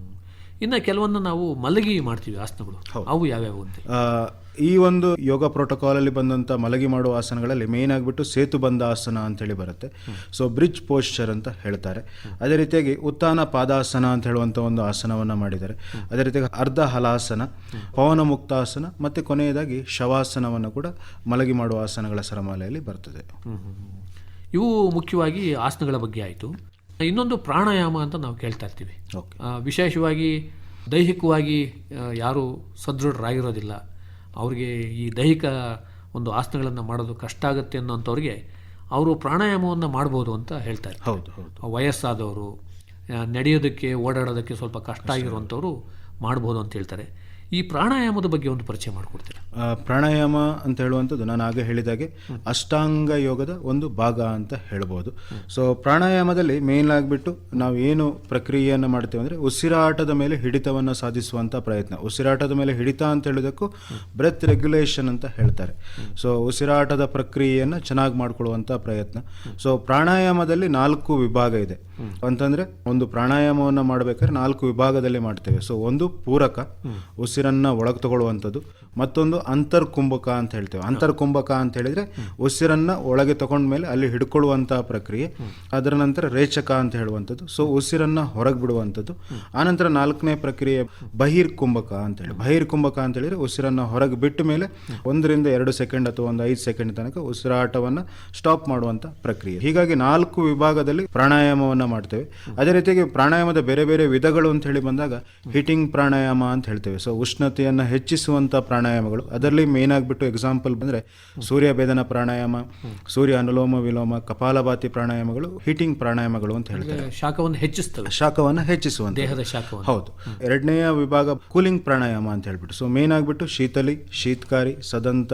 S3: ಇನ್ನು ಕೆಲವೊಂದು ನಾವು ಮಲಗಿ ಮಾಡ್ತೀವಿ ಆಸನಗಳು. ಅವು ಯಾವ್ಯಾವು ಅಂತ.
S4: ಈ ಒಂದು ಯೋಗ ಪ್ರೋಟೋಕಾಲಲ್ಲಿ ಬಂದಂಥ ಮಲಗಿ ಮಾಡುವ ಆಸನಗಳಲ್ಲಿ ಮೇನ್ ಆಗಿಬಿಟ್ಟು ಸೇತುಬಂಧ ಆಸನ ಅಂತೇಳಿ ಬರುತ್ತೆ. ಸೊ ಬ್ರಿಡ್ಜ್ ಪೋಸ್ಚರ್ ಅಂತ ಹೇಳ್ತಾರೆ. ಅದೇ ರೀತಿಯಾಗಿ ಉತ್ತಾನ ಪಾದಾಸನ ಅಂತ ಹೇಳುವಂಥ ಒಂದು ಆಸನವನ್ನು ಮಾಡಿದ್ದಾರೆ. ಅದೇ ರೀತಿಯಾಗಿ ಅರ್ಧ ಹಲಾಸನ ಪವನ ಮುಕ್ತಾಸನ ಮತ್ತು ಕೊನೆಯದಾಗಿ ಶವಾಸನವನ್ನು ಕೂಡ ಮಲಗಿ ಮಾಡುವ ಆಸನಗಳ ಸರಮಾಲೆಯಲ್ಲಿ ಬರ್ತದೆ.
S3: ಇವು ಮುಖ್ಯವಾಗಿ ಆಸನಗಳ ಬಗ್ಗೆ ಆಯಿತು. ಇನ್ನೊಂದು ಪ್ರಾಣಾಯಾಮ ಅಂತ ನಾವು ಕೇಳ್ತಾ ಇರ್ತೀವಿ. ವಿಶೇಷವಾಗಿ ದೈಹಿಕವಾಗಿ ಯಾರು ಸದೃಢರಾಗಿರೋದಿಲ್ಲ. ಅವ್ರಿಗೆ ಈ ದೈಹಿಕ ಒಂದು ಆಸನಗಳನ್ನು ಮಾಡೋದು ಕಷ್ಟ ಆಗುತ್ತೆ ಅನ್ನೋಂಥವ್ರಿಗೆ ಅವರು ಪ್ರಾಣಾಯಾಮವನ್ನು ಮಾಡ್ಬೋದು ಅಂತ ಹೇಳ್ತಾರೆ
S4: ಹೌದು ಹೌದು.
S3: ವಯಸ್ಸಾದವರು ನಡೆಯೋದಕ್ಕೆ ಓಡಾಡೋದಕ್ಕೆ ಸ್ವಲ್ಪ ಕಷ್ಟ ಆಗಿರುವಂಥವ್ರು ಮಾಡ್ಬೋದು ಅಂತ ಹೇಳ್ತಾರೆ. ಈ ಪ್ರಾಣಾಯಾಮದ ಬಗ್ಗೆ ಒಂದು ಪರಿಚಯ ಮಾಡಿಕೊಡ್ತೀರಾ?
S4: ಪ್ರಾಣಾಯಾಮ ಅಂತ ಹೇಳುವಂಥದ್ದು ನಾನು ಆಗ ಹೇಳಿದಾಗೆ ಅಷ್ಟಾಂಗ ಯೋಗದ ಒಂದು ಭಾಗ ಅಂತ ಹೇಳ್ಬೋದು. ಸೊ ಪ್ರಾಣಾಯಾಮದಲ್ಲಿ ಮೇನ್ ಆಗಿಬಿಟ್ಟು ನಾವು ಏನು ಪ್ರಕ್ರಿಯೆಯನ್ನು ಮಾಡ್ತೇವೆ ಅಂದರೆ ಉಸಿರಾಟದ ಮೇಲೆ ಹಿಡಿತವನ್ನು ಸಾಧಿಸುವಂಥ ಪ್ರಯತ್ನ. ಉಸಿರಾಟದ ಮೇಲೆ ಹಿಡಿತ ಅಂತ ಹೇಳೋದಕ್ಕೂ ಬ್ರೆತ್ ರೆಗ್ಯುಲೇಷನ್ ಅಂತ ಹೇಳ್ತಾರೆ. ಸೊ ಉಸಿರಾಟದ ಪ್ರಕ್ರಿಯೆಯನ್ನು ಚೆನ್ನಾಗಿ ಮಾಡಿಕೊಳ್ಳುವಂಥ ಪ್ರಯತ್ನ. ಸೊ ಪ್ರಾಣಾಯಾಮದಲ್ಲಿ ನಾಲ್ಕು ವಿಭಾಗ ಇದೆ. ಅಂತಂದರೆ ಒಂದು ಪ್ರಾಣಾಯಾಮವನ್ನು ಮಾಡಬೇಕಾದ್ರೆ ನಾಲ್ಕು ವಿಭಾಗದಲ್ಲಿ ಮಾಡ್ತೇವೆ. ಸೊ ಒಂದು ಪೂರಕ ಉಸಿರನ್ನು ಒಳಗೆ ತಗೊಳ್ಳುವಂಥದ್ದು. ಮತ್ತೊಂದು ಅಂತರ್ಕುಂಭಕ ಅಂತ ಹೇಳ್ತೇವೆ. ಅಂತರ್ಕುಂಭಕ ಅಂತ ಹೇಳಿದ್ರೆ ಉಸಿರನ್ನು ಒಳಗೆ ತಗೊಂಡ್ಮೇಲೆ ಅಲ್ಲಿ ಹಿಡ್ಕೊಳ್ಳುವಂಥ ಪ್ರಕ್ರಿಯೆ. ಅದರ ನಂತರ ರೇಚಕ ಅಂತ ಹೇಳುವಂಥದ್ದು. ಸೊ, ಉಸಿರನ್ನು ಹೊರಗೆ ಬಿಡುವಂಥದ್ದು. ಆನಂತರ ನಾಲ್ಕನೇ ಪ್ರಕ್ರಿಯೆ ಬಹಿರ್ ಕುಂಭಕ ಅಂತ ಹೇಳಿ. ಬಹಿರ್ ಕುಂಭಕ ಅಂತ ಹೇಳಿದ್ರೆ ಉಸಿರನ್ನು ಹೊರಗೆ ಬಿಟ್ಟ ಮೇಲೆ ಒಂದರಿಂದ ಎರಡು ಸೆಕೆಂಡ್ ಅಥವಾ ಒಂದು ಐದು ಸೆಕೆಂಡ್ ತನಕ ಉಸಿರಾಟವನ್ನು ಸ್ಟಾಪ್ ಮಾಡುವಂಥ ಪ್ರಕ್ರಿಯೆ. ಹೀಗಾಗಿ ನಾಲ್ಕು ವಿಭಾಗದಲ್ಲಿ ಪ್ರಾಣಾಯಾಮವನ್ನು ಮಾಡ್ತೇವೆ. ಅದೇ ರೀತಿಯಾಗಿ ಪ್ರಾಣಾಯಾಮದ ಬೇರೆ ಬೇರೆ ವಿಧಗಳು ಅಂತ ಹೇಳಿ ಬಂದಾಗ ಹಿಟಿಂಗ್ ಪ್ರಾಣಾಯಾಮ ಅಂತ ಹೇಳ್ತೇವೆ. ಸೊ ಉಷ್ಣತೆಯನ್ನು ಹೆಚ್ಚಿಸುವಂಥ ಪ್ರಾಣಾಯಾಮಗಳು. ಅದರಲ್ಲಿ ಮೇನ್ ಆಗಿಬಿಟ್ಟು ಎಕ್ಸಾಂಪಲ್ ಬಂದರೆ ಸೂರ್ಯ ಭೇದನ ಪ್ರಾಣಾಯಾಮ ಸೂರ್ಯ ಅನುಲೋಮ ವಿಲೋಮ ಕಪಾಲಭಾತಿ ಪ್ರಾಣಾಯಾಮಗಳು ಹೀಟಿಂಗ್ ಪ್ರಾಣಾಯಾಮಗಳು ಅಂತ ಹೇಳ್ತಾರೆ.
S3: ಶಾಖವನ್ನು ಹೆಚ್ಚಿಸ್ತದೆ
S4: ಶಾಖವನ್ನು ಹೆಚ್ಚಿಸುವಂಥ
S3: ದೇಹದ ಶಾಖ
S4: ಹೌದು. ಎರಡನೆಯ ವಿಭಾಗ ಕೂಲಿಂಗ್ ಪ್ರಾಣಾಯಾಮ ಅಂತ ಹೇಳ್ಬಿಟ್ಟು. ಸೊ ಮೇನ್ ಆಗಿಬಿಟ್ಟು ಶೀತಲಿ ಶೀತಕಾರಿ ಸದಂತ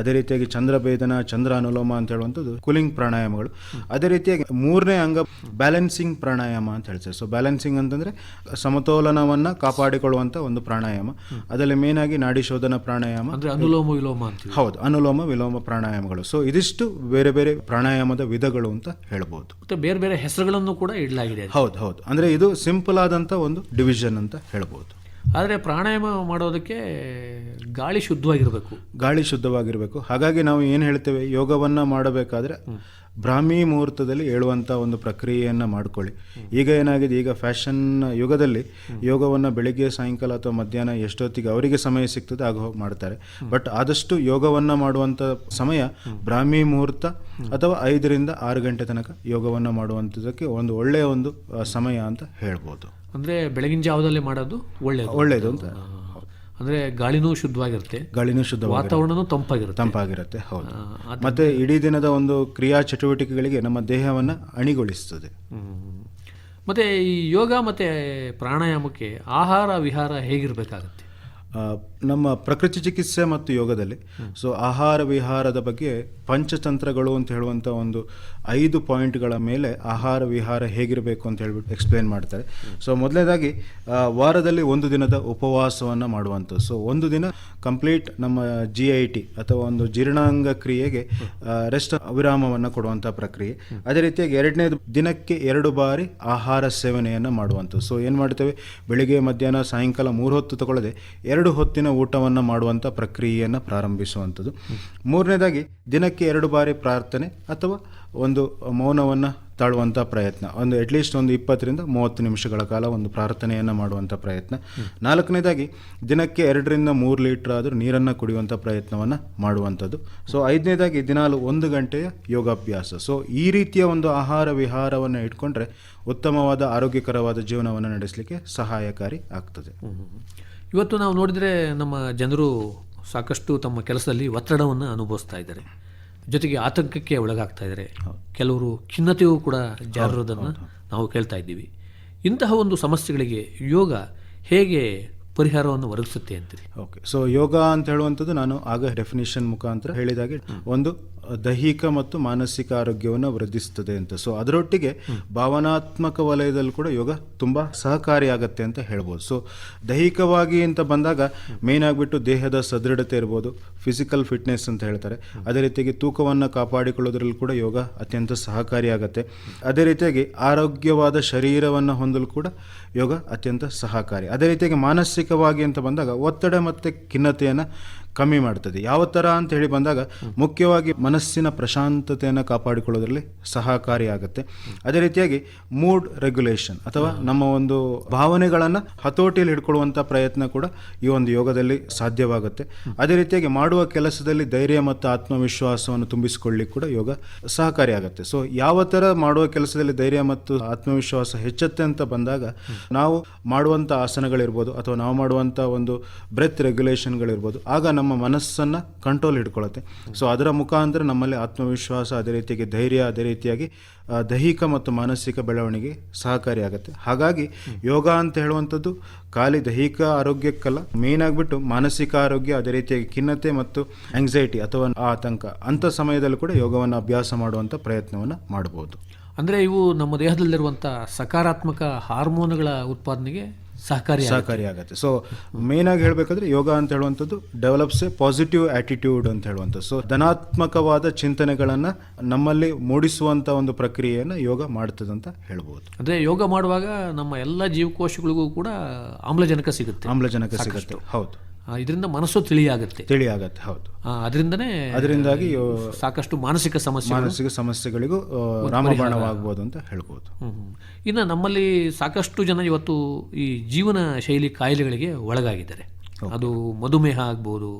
S4: ಅದೇ ರೀತಿಯಾಗಿ ಚಂದ್ರಭೇದನ ಚಂದ್ರ ಅನುಲೋಮ ಅಂತ ಹೇಳುವಂಥದ್ದು ಕೂಲಿಂಗ್ ಪ್ರಾಣಾಯಾಮಗಳು. ಅದೇ ರೀತಿಯಾಗಿ ಮೂರನೇ ಅಂಗ ಬ್ಯಾಲೆನ್ಸಿಂಗ್ ಪ್ರಾಣಾಯಾಮ ಅಂತ ಹೇಳ್ತಾರೆ. ಸೊ ಬ್ಯಾಲೆನ್ಸಿಂಗ್ ಅಂತಂದ್ರೆ ಸಮತೋಲನವನ್ನು ಕಾಪಾಡಿಕೊಳ್ಳುವಂಥ ಒಂದು ಪ್ರಾಣಾಯಾಮ. ಅದರಲ್ಲಿ ಮೇನ್ ಆಗಿ ನಾಡಿ ಶೋಧನ ಪ್ರಾಣಾಯಾಮ.
S3: ಅಂದ್ರೆ ಅನುಲೋಮ ವಿಲೋಮ ಅಂತ
S4: ಹೌದು ಅನುಲೋಮ ವಿಲೋಮ ಪ್ರಾಣಾಯಾಮಗಳು. ಸೊ ಇದಿಷ್ಟು ಬೇರೆ ಬೇರೆ ಪ್ರಾಣಾಯಾಮದ ವಿಧಗಳು ಅಂತ ಹೇಳ್ಬೋದು.
S3: ಮತ್ತೆ ಬೇರೆ ಬೇರೆ ಹೆಸರುಗಳನ್ನು ಕೂಡ ಇಡಲಾಗಿದೆ
S4: ಹೌದು ಹೌದು. ಅಂದ್ರೆ ಇದು ಸಿಂಪಲ್ ಆದಂತ ಒಂದು ಡಿವಿಷನ್ ಅಂತ ಹೇಳ್ಬೋದು.
S3: ಆದರೆ ಪ್ರಾಣಾಯಾಮ ಮಾಡೋದಕ್ಕೆ ಗಾಳಿ ಶುದ್ಧವಾಗಿರಬೇಕು.
S4: ಗಾಳಿ ಶುದ್ಧವಾಗಿರಬೇಕು. ಹಾಗಾಗಿ ನಾವು ಏನು ಹೇಳ್ತೇವೆ? ಯೋಗವನ್ನು ಮಾಡಬೇಕಾದ್ರೆ ಬ್ರಾಹ್ಮಿ ಮುಹೂರ್ತದಲ್ಲಿ ಹೇಳುವಂಥ ಒಂದು ಪ್ರಕ್ರಿಯೆಯನ್ನು ಮಾಡ್ಕೊಳ್ಳಿ. ಈಗ ಏನಾಗಿದೆ? ಈಗ ಫ್ಯಾಷನ್ ಯುಗದಲ್ಲಿ ಯೋಗವನ್ನು ಬೆಳಿಗ್ಗೆ ಸಾಯಂಕಾಲ ಅಥವಾ ಮಧ್ಯಾಹ್ನ ಎಷ್ಟೊತ್ತಿಗೆ ಅವರಿಗೆ ಸಮಯ ಸಿಗ್ತದೆ ಆಗ ಹೋಗಿ ಮಾಡ್ತಾರೆ. ಬಟ್ ಆದಷ್ಟು ಯೋಗವನ್ನು ಮಾಡುವಂಥ ಸಮಯ ಬ್ರಾಹ್ಮಿ ಮುಹೂರ್ತ ಅಥವಾ ಐದರಿಂದ ಆರು ಗಂಟೆ ತನಕ ಯೋಗವನ್ನು ಮಾಡುವಂಥದ್ದಕ್ಕೆ ಒಂದು ಒಳ್ಳೆಯ ಒಂದು ಸಮಯ ಅಂತ ಹೇಳ್ಬೋದು.
S3: ಅಂದ್ರೆ ಬೆಳಗಿನ ಜಾವದಲ್ಲಿ ಮಾಡೋದು ಒಳ್ಳೆಯದು
S4: ಒಳ್ಳೆಯದು ಅಂತ.
S3: ಅಂದ್ರೆ ಗಾಳಿನೂ ಶುದ್ಧವಾಗಿರುತ್ತೆ.
S4: ಗಾಳಿನೂ ಶುದ್ಧ
S3: ವಾತಾವರಣನೂ ತಂಪಾಗಿರುತ್ತೆ.
S4: ತಂಪಾಗಿರುತ್ತೆ ಹೌದು. ಮತ್ತೆ ಇಡೀ ದಿನದ ಒಂದು ಕ್ರಿಯಾ ಚಟುವಟಿಕೆಗಳಿಗೆ ನಮ್ಮ ದೇಹವನ್ನು ಅಣಿಗೊಳಿಸ್ತದೆ.
S3: ಹ್ಮ್. ಮತ್ತೆ ಈ ಯೋಗ ಮತ್ತೆ ಪ್ರಾಣಾಯಾಮಕ್ಕೆ ಆಹಾರ ವಿಹಾರ ಹೇಗಿರಬೇಕಾಗುತ್ತೆ?
S4: ನಮ್ಮ ಪ್ರಕೃತಿ ಚಿಕಿತ್ಸೆ ಮತ್ತು ಯೋಗದಲ್ಲಿ. ಸೊ ಆಹಾರ ವಿಹಾರದ ಬಗ್ಗೆ ಪಂಚತಂತ್ರಗಳು ಅಂತ ಹೇಳುವಂಥ ಒಂದು ಐದು ಪಾಯಿಂಟ್ಗಳ ಮೇಲೆ ಆಹಾರ ವಿಹಾರ ಹೇಗಿರಬೇಕು ಅಂತ ಹೇಳ್ಬಿಟ್ಟು ಎಕ್ಸ್ಪ್ಲೇನ್ ಮಾಡ್ತಾರೆ. ಸೊ ಮೊದಲನೇದಾಗಿ ವಾರದಲ್ಲಿ ಒಂದು ದಿನದ ಉಪವಾಸವನ್ನು ಮಾಡುವಂಥ ಸೊ ಒಂದು ದಿನ ಕಂಪ್ಲೀಟ್ ನಮ್ಮ ಜಿ ಐ ಟಿ ಅಥವಾ ಒಂದು ಜೀರ್ಣಾಂಗ ಕ್ರಿಯೆಗೆ ರೆಸ್ಟ್ ವಿರಾಮವನ್ನು ಕೊಡುವಂಥ ಪ್ರಕ್ರಿಯೆ. ಅದೇ ರೀತಿಯಾಗಿ ಎರಡನೇ ದಿನಕ್ಕೆ ಎರಡು ಬಾರಿ ಆಹಾರ ಸೇವನೆಯನ್ನು ಮಾಡುವಂಥದ್ದು. ಸೊ ಏನು ಮಾಡ್ತೇವೆ? ಬೆಳಿಗ್ಗೆ, ಮಧ್ಯಾಹ್ನ, ಸಾಯಂಕಾಲ ಮೂರು ಹೊತ್ತು ತಗೊಳ್ಳದೆ ಎರಡು ಹೊತ್ತಿನ ಊಟವನ್ನು ಮಾಡುವಂಥ ಪ್ರಕ್ರಿಯೆಯನ್ನು ಪ್ರಾರಂಭಿಸುವಂಥದ್ದು. ಮೂರನೇದಾಗಿ ದಿನಕ್ಕೆ ಎರಡು ಬಾರಿ ಪ್ರಾರ್ಥನೆ ಅಥವಾ ಒಂದು ಮೌನವನ್ನು ತಾಳುವಂಥ ಪ್ರಯತ್ನ. ಒಂದು ಅಟ್ಲೀಸ್ಟ್ ಒಂದು ಇಪ್ಪತ್ತರಿಂದ ಮೂವತ್ತು ನಿಮಿಷಗಳ ಕಾಲ ಒಂದು ಪ್ರಾರ್ಥನೆಯನ್ನು ಮಾಡುವಂಥ ಪ್ರಯತ್ನ. ನಾಲ್ಕನೇದಾಗಿ ದಿನಕ್ಕೆ ಎರಡರಿಂದ ಮೂರು ಲೀಟ್ರ್ ಆದರೂ ನೀರನ್ನು ಕುಡಿಯುವಂಥ ಪ್ರಯತ್ನವನ್ನು ಮಾಡುವಂಥದ್ದು. ಸೊ ಐದನೇದಾಗಿ ದಿನಾಲು ಒಂದು ಗಂಟೆಯ ಯೋಗಾಭ್ಯಾಸ. ಸೊ ಈ ರೀತಿಯ ಒಂದು ಆಹಾರ ವಿಹಾರವನ್ನು ಇಟ್ಕೊಂಡ್ರೆ ಉತ್ತಮವಾದ ಆರೋಗ್ಯಕರವಾದ ಜೀವನವನ್ನು ನಡೆಸಲಿಕ್ಕೆ ಸಹಾಯಕಾರಿ ಆಗ್ತದೆ.
S3: ಇವತ್ತು ನಾವು ನೋಡಿದರೆ ನಮ್ಮ ಜನರು ಸಾಕಷ್ಟು ತಮ್ಮ ಕೆಲಸದಲ್ಲಿ ಒತ್ತಡವನ್ನು ಅನುಭವಿಸ್ತಾ ಇದ್ದಾರೆ. ಜೊತೆಗೆ ಆತಂಕಕ್ಕೆ ಒಳಗಾಗ್ತಾ ಇದ್ದಾರೆ. ಕೆಲವರು ಖಿನ್ನತೆಯೂ ಕೂಡ ಜಾರಿರೋದನ್ನು ನಾವು ಕೇಳ್ತಾ ಇದ್ದೀವಿ. ಇಂತಹ ಒಂದು ಸಮಸ್ಯೆಗಳಿಗೆ ಯೋಗ ಹೇಗೆ ಪರಿಹಾರವನ್ನು ಒದಗಿಸುತ್ತೆ ಅಂತೀರಿ?
S4: ಓಕೆ. ಸೊ ಯೋಗ ಅಂತ ಹೇಳುವಂಥದ್ದು ನಾನು ಆಗ ಡೆಫಿನೇಷನ್ ಮುಖಾಂತರ ಹೇಳಿದಾಗೆ ಒಂದು ದೈಹಿಕ ಮತ್ತು ಮಾನಸಿಕ ಆರೋಗ್ಯವನ್ನು ವೃದ್ಧಿಸ್ತದೆ ಅಂತ. ಸೊ ಅದರೊಟ್ಟಿಗೆ ಭಾವನಾತ್ಮಕ ವಲಯದಲ್ಲಿ ಕೂಡ ಯೋಗ ತುಂಬ ಸಹಕಾರಿಯಾಗತ್ತೆ ಅಂತ ಹೇಳ್ಬೋದು. ಸೊ ದೈಹಿಕವಾಗಿ ಅಂತ ಬಂದಾಗ ಮೇನ್ ಆಗಿಬಿಟ್ಟು ದೇಹದ ಸದೃಢತೆ ಇರ್ಬೋದು ಫಿಸಿಕಲ್ ಫಿಟ್ನೆಸ್ ಅಂತ ಹೇಳ್ತಾರೆ. ಅದೇ ರೀತಿಯಾಗಿ ತೂಕವನ್ನು ಕಾಪಾಡಿಕೊಳ್ಳೋದ್ರಲ್ಲಿ ಕೂಡ ಯೋಗ ಅತ್ಯಂತ ಸಹಕಾರಿಯಾಗತ್ತೆ ಅದೇ ರೀತಿಯಾಗಿ ಆರೋಗ್ಯವಾದ ಶರೀರವನ್ನು ಹೊಂದಲು ಕೂಡ ಯೋಗ ಅತ್ಯಂತ ಸಹಕಾರಿ. ಅದೇ ರೀತಿಯಾಗಿ ಮಾನಸಿಕವಾಗಿ ಅಂತ ಬಂದಾಗ ಒತ್ತಡ ಮತ್ತು ಖಿನ್ನತೆಯನ್ನು ಕಮ್ಮಿ ಮಾಡ್ತದೆ. ಯಾವ ಥರ ಅಂತ ಹೇಳಿ ಬಂದಾಗ ಮುಖ್ಯವಾಗಿ ಮನಸ್ಸಿನ ಪ್ರಶಾಂತತೆಯನ್ನು ಕಾಪಾಡಿಕೊಳ್ಳೋದ್ರಲ್ಲಿ ಸಹಕಾರಿಯಾಗುತ್ತೆ ಅದೇ ರೀತಿಯಾಗಿ ಮೂಡ್ ರೆಗ್ಯುಲೇಷನ್ ಅಥವಾ ನಮ್ಮ ಒಂದು ಭಾವನೆಗಳನ್ನು ಹತೋಟಿಯಲ್ಲಿ ಹಿಡ್ಕೊಳ್ಳುವಂಥ ಪ್ರಯತ್ನ ಕೂಡ ಈ ಒಂದು ಯೋಗದಲ್ಲಿ ಸಾಧ್ಯವಾಗುತ್ತೆ. ಅದೇ ರೀತಿಯಾಗಿ ಮಾಡುವ ಕೆಲಸದಲ್ಲಿ ಧೈರ್ಯ ಮತ್ತು ಆತ್ಮವಿಶ್ವಾಸವನ್ನು ತುಂಬಿಸಿಕೊಳ್ಳಿಕ್ಕೆ ಕೂಡ ಯೋಗ ಸಹಕಾರಿಯಾಗುತ್ತೆ ಸೊ ಯಾವ ಥರ ಮಾಡುವ ಕೆಲಸದಲ್ಲಿ ಧೈರ್ಯ ಮತ್ತು ಆತ್ಮವಿಶ್ವಾಸ ಹೆಚ್ಚುತ್ತೆ ಅಂತ ಬಂದಾಗ ನಾವು ಮಾಡುವಂಥ ಆಸನಗಳಿರ್ಬೋದು ಅಥವಾ ನಾವು ಮಾಡುವಂಥ ಒಂದು ಬ್ರೆತ್ ರೆಗ್ಯುಲೇಷನ್ಗಳಿರ್ಬೋದು ಆಗ ನಮ್ಮ ಮನಸ್ಸನ್ನು ಕಂಟ್ರೋಲ್ ಇಟ್ಕೊಳ್ಳುತ್ತೆ ಸೊ ಅದರ ಮುಖಾಂತರ ನಮ್ಮಲ್ಲಿ ಆತ್ಮವಿಶ್ವಾಸ, ಅದೇ ರೀತಿಯಾಗಿ ಧೈರ್ಯ, ಅದೇ ರೀತಿಯಾಗಿ ದೈಹಿಕ ಮತ್ತು ಮಾನಸಿಕ ಬೆಳವಣಿಗೆ ಸಹಕಾರಿಯಾಗುತ್ತೆ ಹಾಗಾಗಿ ಯೋಗ ಅಂತ ಹೇಳುವಂಥದ್ದು ಖಾಲಿ ದೈಹಿಕ ಆರೋಗ್ಯಕ್ಕಲ್ಲ ಮೇನ್ ಆಗಿಬಿಟ್ಟು ಮಾನಸಿಕ ಆರೋಗ್ಯ, ಅದೇ ರೀತಿಯಾಗಿ ಖಿನ್ನತೆ ಮತ್ತು ಆಂಗ್ಸೈಟಿ ಅಥವಾ ಆತಂಕ ಅಂಥ ಸಮಯದಲ್ಲೂ ಕೂಡ ಯೋಗವನ್ನು ಅಭ್ಯಾಸ ಮಾಡುವಂಥ ಪ್ರಯತ್ನವನ್ನು ಮಾಡಬಹುದು
S3: ಅಂದರೆ ಇವು ನಮ್ಮ ದೇಹದಲ್ಲಿರುವಂಥ ಸಕಾರಾತ್ಮಕ ಹಾರ್ಮೋನುಗಳ ಉತ್ಪಾದನೆಗೆ ಸಹಕಾರಿ
S4: ಆಗುತ್ತೆ ಸೊ ಮೇನ್ ಆಗಿ ಹೇಳಬೇಕಾದ್ರೆ ಯೋಗ ಅಂತ ಹೇಳುವಂಥದ್ದು ಡೆವಲಪ್ಸ್ ಎ ಪಾಸಿಟಿವ್ ಆಟಿಟ್ಯೂಡ್ ಅಂತ ಹೇಳುವಂಥದ್ದು. ಸೊ ಧನಾತ್ಮಕವಾದ ಚಿಂತನೆಗಳನ್ನು ನಮ್ಮಲ್ಲಿ ಮೂಡಿಸುವಂಥ ಒಂದು ಪ್ರಕ್ರಿಯೆಯನ್ನು ಯೋಗ ಮಾಡ್ತದೆ ಅಂತ ಹೇಳ್ಬೋದು.
S3: ಅಂದರೆ ಯೋಗ ಮಾಡುವಾಗ ನಮ್ಮ ಎಲ್ಲ ಜೀವಕೋಶಗಳಿಗೂ ಕೂಡ ಆಮ್ಲಜನಕ ಸಿಗುತ್ತೆ.
S4: ಆಮ್ಲಜನಕ ಸಿಗುತ್ತೆ. ಹೌದು.
S3: ಇದರಿಂದ ಮನಸ್ಸು ತಿಳಿಯಾಗುತ್ತೆ.
S4: ತಿಳಿಯಾಗತ್ತೆ ಹೌದು.
S3: ಅದರಿಂದನೇ
S4: ಅದರಿಂದಾಗಿ
S3: ಸಾಕಷ್ಟು ಮಾನಸಿಕ ಸಮಸ್ಯೆ
S4: ಮಾನಸಿಕ ಸಮಸ್ಯೆಗಳಿಗೂ ರಾಮಬಾಣವಾಗಬಹುದು ಅಂತ ಹೇಳ್ಬೋದು.
S3: ಇನ್ನು ನಮ್ಮಲ್ಲಿ ಸಾಕಷ್ಟು ಜನ ಇವತ್ತು ಈ ಜೀವನ ಶೈಲಿ ಕಾಯಿಲೆಗಳಿಗೆ ಒಳಗಾಗಿದ್ದಾರೆ. ಅದು ಮಧುಮೇಹ ಆಗ್ಬೋದು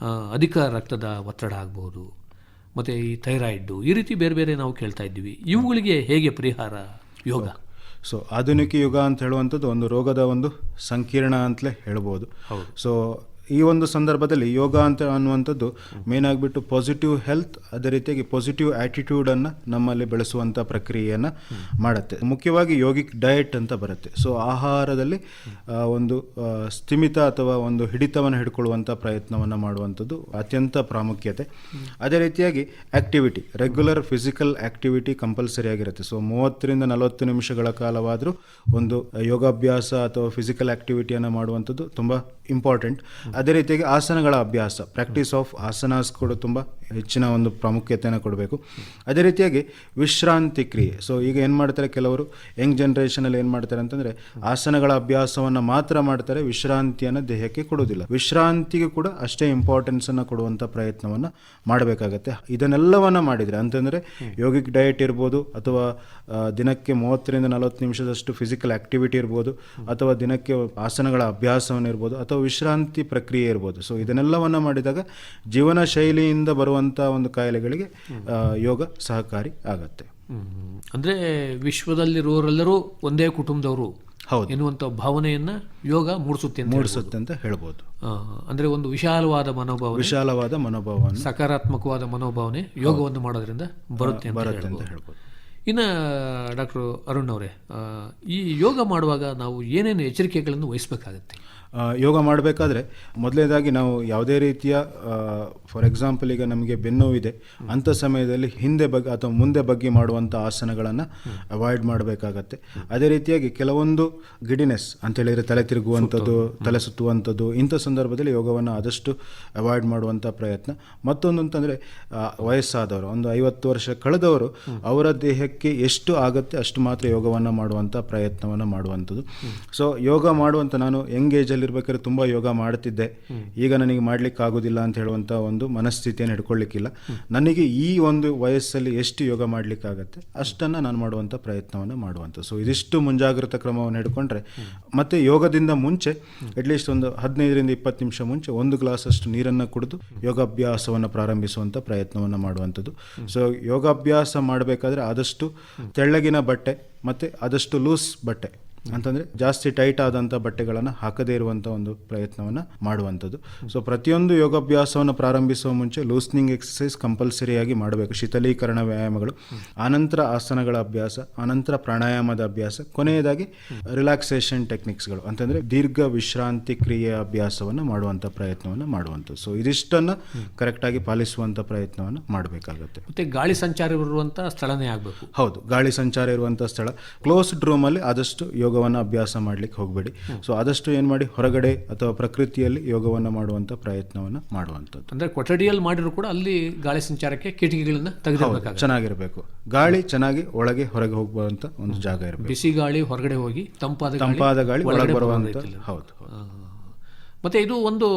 S3: ಆ, ಅಧಿಕ ರಕ್ತದ ಒತ್ತಡ ಆಗ್ಬೋದು ಮತ್ತು ಈ ಥೈರಾಯ್ಡು ಈ ರೀತಿ ಬೇರೆ ಬೇರೆ ನಾವು ಕೇಳ್ತಾ ಇದ್ದೀವಿ. ಇವುಗಳಿಗೆ ಹೇಗೆ ಪರಿಹಾರ ಯೋಗ?
S4: ಸೊ ಆಧುನಿಕ ಯುಗ ಅಂತ ಹೇಳುವಂಥದ್ದು ಒಂದು ರೋಗದ ಒಂದು ಸಂಕೀರ್ಣ ಅಂತಲೇ ಹೇಳ್ಬೋದು. ಸೊ ಈ ಒಂದು ಸಂದರ್ಭದಲ್ಲಿ ಯೋಗ ಅಂತ ಅನ್ನುವಂಥದ್ದು ಮೇನ್ ಆಗಿಬಿಟ್ಟು ಪಾಸಿಟಿವ್ ಹೆಲ್ತ್ ಅದೇ ರೀತಿಯಾಗಿ ಪಾಸಿಟಿವ್ ಆ್ಯಟಿಟ್ಯೂಡನ್ನು ನಮ್ಮಲ್ಲಿ ಬೆಳೆಸುವಂಥ ಪ್ರಕ್ರಿಯೆಯನ್ನು ಮಾಡುತ್ತೆ. ಮುಖ್ಯವಾಗಿ ಯೋಗಿಕ್ ಡಯಟ್ ಅಂತ ಬರುತ್ತೆ. ಸೊ ಆಹಾರದಲ್ಲಿ ಒಂದು ಸ್ಥಿಮಿತ ಅಥವಾ ಒಂದು ಹಿಡಿತವನ್ನು ಹಿಡ್ಕೊಳ್ಳುವಂಥ ಪ್ರಯತ್ನವನ್ನು ಮಾಡುವಂಥದ್ದು ಅತ್ಯಂತ ಪ್ರಾಮುಖ್ಯತೆ. ಅದೇ ರೀತಿಯಾಗಿ activity regular physical activity compulsory ಆಗಿರುತ್ತೆ. ಸೊ ಮೂವತ್ತರಿಂದ ನಲವತ್ತು ನಿಮಿಷಗಳ ಕಾಲವಾದರೂ ಒಂದು ಯೋಗಾಭ್ಯಾಸ ಅಥವಾ ಫಿಸಿಕಲ್ ಆ್ಯಕ್ಟಿವಿಟಿಯನ್ನು ಮಾಡುವಂಥದ್ದು ತುಂಬ ಇಂಪಾರ್ಟೆಂಟ್ ಅದೇ ರೀತಿಯಾಗಿ ಆಸನಗಳ ಅಭ್ಯಾಸ ಪ್ರಾಕ್ಟೀಸ್ ಆಫ್ ಆಸನಾಸ್ ಕೂಡ ತುಂಬ ಹೆಚ್ಚಿನ ಒಂದು ಪ್ರಾಮುಖ್ಯತೆಯನ್ನು ಕೊಡಬೇಕು. ಅದೇ ರೀತಿಯಾಗಿ ವಿಶ್ರಾಂತಿ ಕ್ರಿಯೆ. ಸೊ ಈಗ ಏನು ಮಾಡ್ತಾರೆ ಕೆಲವರು? ಯಂಗ್ ಜನ್ರೇಷನಲ್ಲಿ ಏನು ಮಾಡ್ತಾರೆ ಅಂತಂದರೆ ಆಸನಗಳ ಅಭ್ಯಾಸವನ್ನು ಮಾತ್ರ ಮಾಡ್ತಾರೆ, ವಿಶ್ರಾಂತಿಯನ್ನು ದೇಹಕ್ಕೆ ಕೊಡೋದಿಲ್ಲ ವಿಶ್ರಾಂತಿಗೆ ಕೂಡ ಅಷ್ಟೇ ಇಂಪಾರ್ಟೆನ್ಸನ್ನು ಕೊಡುವಂಥ ಪ್ರಯತ್ನವನ್ನು ಮಾಡಬೇಕಾಗತ್ತೆ. ಇದನ್ನೆಲ್ಲವನ್ನು ಮಾಡಿದರೆ ಅಂತಂದರೆ ಯೋಗಿಕ್ ಡಯಟ್ ಇರ್ಬೋದು, ಅಥವಾ ದಿನಕ್ಕೆ ಮೂವತ್ತರಿಂದ ನಲವತ್ತು ನಿಮಿಷದಷ್ಟು ಫಿಸಿಕಲ್ ಆ್ಯಕ್ಟಿವಿಟಿ ಇರ್ಬೋದು, ಅಥವಾ ದಿನಕ್ಕೆ ಆಸನಗಳ ಅಭ್ಯಾಸವನ್ನು ಇರ್ಬೋದು, ಅಥವಾ ವಿಶ್ರಾಂತಿ ಪ್ರಕ್ರಿಯೆ ಇರ್ಬೋದು. ಸೊ ಇದನ್ನೆಲ್ಲವನ್ನು ಮಾಡಿದಾಗ ಜೀವನ ಶೈಲಿಯಿಂದ ಬರುವಂಥ ಒಂದು ಕಾಯಿಲೆಗಳಿಗೆ ಯೋಗ ಸಹಕಾರಿ ಆಗತ್ತೆ.
S3: ಅಂದರೆ ವಿಶ್ವದಲ್ಲಿರುವವರೆಲ್ಲರೂ ಒಂದೇ ಕುಟುಂಬದವರು
S4: ಹೌದು.
S3: ಎನ್ನುವಂಥ ಭಾವನೆಯನ್ನ ಯೋಗ ಮೂಡಿಸುತ್ತೆ ಅಂತ
S4: ಮೂಡಿಸುತ್ತೆ ಅಂತ ಹೇಳ್ಬೋದು.
S3: ಅಂದರೆ ಒಂದು ವಿಶಾಲವಾದ ಮನೋಭಾವ
S4: ವಿಶಾಲವಾದ ಮನೋಭಾವ
S3: ಸಕಾರಾತ್ಮಕವಾದ ಮನೋಭಾವನೆ ಯೋಗವನ್ನು ಮಾಡೋದ್ರಿಂದ ಬರುತ್ತೆ
S4: ಬರುತ್ತೆ ಅಂತ
S3: ಹೇಳ್ಬೋದು. ಇನ್ನು ಡಾಕ್ಟರ್ ಅರುಣ್ ಅವರೇ ಈ ಯೋಗ ಮಾಡುವಾಗ ನಾವು ಏನೇನು ಎಚ್ಚರಿಕೆಗಳನ್ನು ವಹಿಸಬೇಕಾಗತ್ತೆ?
S4: ಯೋಗ ಮಾಡಬೇಕಾದ್ರೆ ಮೊದಲನೇದಾಗಿ ನಾವು ಯಾವುದೇ ರೀತಿಯ ಫಾರ್ ಎಕ್ಸಾಂಪಲ್ ಈಗ ನಮಗೆ ಬೆನ್ನೋವಿದೆ ಅಂಥ ಸಮಯದಲ್ಲಿ ಹಿಂದೆ ಬಗ್ಗೆ ಅಥವಾ ಮುಂದೆ ಬಗ್ಗೆ ಮಾಡುವಂಥ ಆಸನಗಳನ್ನು ಅವಾಯ್ಡ್ ಮಾಡಬೇಕಾಗತ್ತೆ. ಅದೇ ರೀತಿಯಾಗಿ ಕೆಲವೊಂದು ಗಿಡಿನೆಸ್ ಅಂತ ಹೇಳಿದರೆ ತಲೆ ತಿರುಗುವಂಥದ್ದು ತಲೆ ಸುತ್ತುವಂಥದ್ದು ಇಂಥ ಸಂದರ್ಭದಲ್ಲಿ ಯೋಗವನ್ನು ಆದಷ್ಟು ಅವಾಯ್ಡ್ ಮಾಡುವಂಥ ಪ್ರಯತ್ನ. ಮತ್ತೊಂದು ಅಂತಂದರೆ ವಯಸ್ಸಾದವರು ಒಂದು ಐವತ್ತು ವರ್ಷ ಕಳೆದವರು ಅವರ ದೇಹಕ್ಕೆ ಎಷ್ಟು ಆಗುತ್ತೆ ಅಷ್ಟು ಮಾತ್ರ ಯೋಗವನ್ನು ಮಾಡುವಂಥ ಪ್ರಯತ್ನವನ್ನು ಮಾಡುವಂಥದ್ದು. ಸೊ ಯೋಗ ಮಾಡುವಂಥ ನಾನು ಯಂಗ್ ಏಜಲ್ಲಿ ಇರ್ಬೇಕಾದ್ರೆ ತುಂಬ ಯೋಗ ಮಾಡ್ತಿದ್ದೆ ಈಗ ನನಗೆ ಮಾಡ್ಲಿಕ್ಕೆ ಆಗೋದಿಲ್ಲ ಅಂತ ಹೇಳುವಂಥ ಒಂದು ಮನಸ್ಥಿತಿಯನ್ನು ಹಿಡ್ಕೊಳ್ಳಿಕ್ಕಿಲ್ಲ. ನನಗೆ ಈ ಒಂದು ವಯಸ್ಸಲ್ಲಿ ಎಷ್ಟು ಯೋಗ ಮಾಡಲಿಕ್ಕಾಗತ್ತೆ ಅಷ್ಟನ್ನು ನಾನು ಮಾಡುವಂಥ ಪ್ರಯತ್ನವನ್ನು ಮಾಡುವಂಥ ಸೊ ಇದಿಷ್ಟು ಮುಂಜಾಗ್ರತಾ ಕ್ರಮವನ್ನು ಹಿಡ್ಕೊಂಡ್ರೆ ಮತ್ತು ಯೋಗದಿಂದ ಮುಂಚೆ ಅಟ್ಲೀಸ್ಟ್ ಒಂದು ಹದಿನೈದರಿಂದ ಇಪ್ಪತ್ತು ನಿಮಿಷ ಮುಂಚೆ ಒಂದು ಗ್ಲಾಸ್ ಅಷ್ಟು ನೀರನ್ನು ಕುಡಿದು ಯೋಗಾಭ್ಯಾಸವನ್ನು ಪ್ರಾರಂಭಿಸುವಂಥ ಪ್ರಯತ್ನವನ್ನು ಮಾಡುವಂಥದ್ದು. ಸೊ ಯೋಗಾಭ್ಯಾಸ ಮಾಡಬೇಕಾದ್ರೆ ಆದಷ್ಟು ತೆಳ್ಳಗಿನ ಬಟ್ಟೆ ಮತ್ತು ಆದಷ್ಟು ಲೂಸ್ ಬಟ್ಟೆ ಅಂತಂದರೆ ಜಾಸ್ತಿ ಟೈಟ್ ಆದಂಥ ಬಟ್ಟೆಗಳನ್ನು ಹಾಕದೇ ಇರುವಂಥ ಒಂದು ಪ್ರಯತ್ನವನ್ನು ಮಾಡುವಂಥದ್ದು. ಸೊ ಪ್ರತಿಯೊಂದು ಯೋಗಾಭ್ಯಾಸವನ್ನು ಪ್ರಾರಂಭಿಸುವ ಮುಂಚೆ ಲೂಸ್ನಿಂಗ್ ಎಕ್ಸಸೈಸ್ ಕಂಪಲ್ಸರಿಯಾಗಿ ಮಾಡಬೇಕು. ಶೀತಲೀಕರಣ ವ್ಯಾಯಾಮಗಳು ಆನಂತರ ಆಸನಗಳ ಅಭ್ಯಾಸ ಆನಂತರ ಪ್ರಾಣಾಯಾಮದ ಅಭ್ಯಾಸ ಕೊನೆಯದಾಗಿ ರಿಲ್ಯಾಕ್ಸೇಷನ್ ಟೆಕ್ನಿಕ್ಸ್ಗಳು ಅಂತಂದರೆ ದೀರ್ಘ ವಿಶ್ರಾಂತಿ ಕ್ರಿಯೆ ಅಭ್ಯಾಸವನ್ನು ಮಾಡುವಂಥ ಪ್ರಯತ್ನವನ್ನು ಮಾಡುವಂಥದ್ದು. ಸೊ ಇದಿಷ್ಟನ್ನು ಕರೆಕ್ಟಾಗಿ ಪಾಲಿಸುವಂಥ ಪ್ರಯತ್ನವನ್ನು ಮಾಡಬೇಕಾಗುತ್ತೆ.
S3: ಮತ್ತೆ ಗಾಳಿ ಸಂಚಾರ ಇರುವಂಥ ಸ್ಥಳನೇ ಆಗಬೇಕು.
S4: ಹೌದು ಗಾಳಿ ಸಂಚಾರ ಇರುವಂಥ ಸ್ಥಳ. ಕ್ಲೋಸ್ಡ್ ರೂಮಲ್ಲಿ ಆದಷ್ಟು ಯೋಗವನ್ನು ಅಭ್ಯಾಸ ಮಾಡಲಿಕ್ಕೆ ಹೋಗಬೇಡಿ. ಸೊ ಆದಷ್ಟು ಏನು ಮಾಡಿ ಹೊರಗಡೆ ಅಥವಾ ಪ್ರಕೃತಿಯಲ್ಲಿ ಯೋಗವನ್ನು ಮಾಡುವಂಥ ಪ್ರಯತ್ನವನ್ನು ಮಾಡುವಂಥದ್ದು.
S3: ಅಂದರೆ ಕೊಠಡಿಯಲ್ಲಿ ಮಾಡಿದ್ರು ಕೂಡ ಅಲ್ಲಿ ಗಾಳಿ ಸಂಚಾರಕ್ಕೆ ಕಿಟಕಿಗಳನ್ನು ತೆಗೆದು
S4: ಚೆನ್ನಾಗಿರಬೇಕು. ಗಾಳಿ ಚೆನ್ನಾಗಿ ಒಳಗೆ ಹೊರಗೆ ಹೋಗುವಂಥ ಒಂದು ಜಾಗ ಇರಬೇಕು.
S3: ಬಿಸಿ ಗಾಳಿ ಹೊರಗಡೆ ಹೋಗಿ ತಂಪಾದ
S4: ತಂಪಾದ ಗಾಳಿ ಒಳಗೆ ಬರುವಂಥ ಹೌದು
S3: ಮತ್ತೆ ಇದು ಒಂದು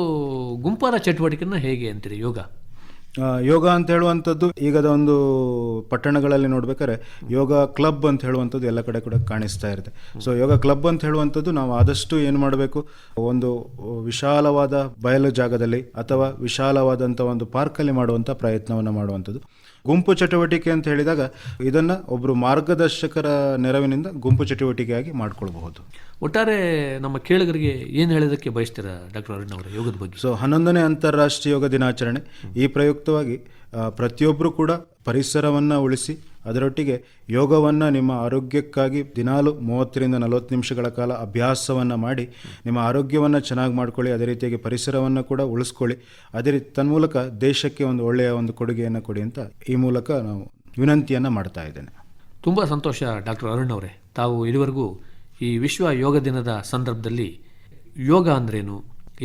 S3: ಗುಂಪಾದ ಚಟುವಟಿಕೆನ ಹೇಗೆ ಅಂತೀರಿ ಯೋಗ?
S4: ಯೋಗ ಅಂತ ಹೇಳುವಂಥದ್ದು ಈಗದ ಒಂದು ಪಟ್ಟಣಗಳಲ್ಲಿ ನೋಡ್ಬೇಕಾದ್ರೆ ಯೋಗ ಕ್ಲಬ್ ಅಂತ ಹೇಳುವಂಥದ್ದು ಎಲ್ಲ ಕಡೆ ಕೂಡ ಕಾಣಿಸ್ತಾ ಇರುತ್ತೆ. ಸೊ ಯೋಗ ಕ್ಲಬ್ ಅಂತ ಹೇಳುವಂಥದ್ದು ನಾವು ಆದಷ್ಟು ಏನು ಮಾಡಬೇಕು? ಒಂದು ವಿಶಾಲವಾದ ಬಯಲು ಜಾಗದಲ್ಲಿ ಅಥವಾ ವಿಶಾಲವಾದಂಥ ಒಂದು ಪಾರ್ಕಲ್ಲಿ ಮಾಡುವಂಥ ಪ್ರಯತ್ನವನ್ನು ಮಾಡುವಂಥದ್ದು. ಗುಂಪು ಚಟುವಟಿಕೆ ಅಂತ ಹೇಳಿದಾಗ ಇದನ್ನು ಒಬ್ಬರು ಮಾರ್ಗದರ್ಶಕರ ನೆರವಿನಿಂದ ಗುಂಪು ಚಟುವಟಿಕೆಯಾಗಿ ಮಾಡ್ಕೊಳ್ಬಹುದು.
S3: ಒಟ್ಟಾರೆ ನಮ್ಮ ಕೇಳುಗರಿಗೆ ಏನು ಹೇಳೋದಕ್ಕೆ ಬಯಸ್ತೀರಾ ಡಾಕ್ಟರ್ ಅರುಣ್ ಅವರ ಯೋಗದ ಬಗ್ಗೆ?
S4: ಸೊ ಹನ್ನೊಂದನೇ ಅಂತಾರಾಷ್ಟ್ರೀಯ ಯೋಗ ದಿನಾಚರಣೆ ಈ ಪ್ರಯುಕ್ತವಾಗಿ ಪ್ರತಿಯೊಬ್ಬರು ಕೂಡ ಪರಿಸರವನ್ನು ಉಳಿಸಿ ಅದರೊಟ್ಟಿಗೆ ಯೋಗವನ್ನು ನಿಮ್ಮ ಆರೋಗ್ಯಕ್ಕಾಗಿ ದಿನಾಲು ಮೂವತ್ತರಿಂದ ನಲವತ್ತು ನಿಮಿಷಗಳ ಕಾಲ ಅಭ್ಯಾಸವನ್ನು ಮಾಡಿ ನಿಮ್ಮ ಆರೋಗ್ಯವನ್ನು ಚೆನ್ನಾಗಿ ಮಾಡ್ಕೊಳ್ಳಿ, ಅದೇ ರೀತಿಯಾಗಿ ಪರಿಸರವನ್ನು ಕೂಡ ಉಳಿಸ್ಕೊಳ್ಳಿ. ಅದೇ ರೀತಿ ತನ್ಮೂಲಕ ದೇಶಕ್ಕೆ ಒಂದು ಒಳ್ಳೆಯ ಒಂದು ಕೊಡುಗೆಯನ್ನು ಕೊಡಿ ಅಂತ ಈ ಮೂಲಕ ನಾವು ವಿನಂತಿಯನ್ನು ಮಾಡ್ತಾ ಇದ್ದೇನೆ.
S3: ತುಂಬ ಸಂತೋಷ ಡಾಕ್ಟರ್ ಅರುಣ್ ಅವರೇ. ತಾವು ಇದುವರೆಗೂ ಈ ವಿಶ್ವ ಯೋಗ ದಿನದ ಸಂದರ್ಭದಲ್ಲಿ ಯೋಗ ಅಂದ್ರೇನು,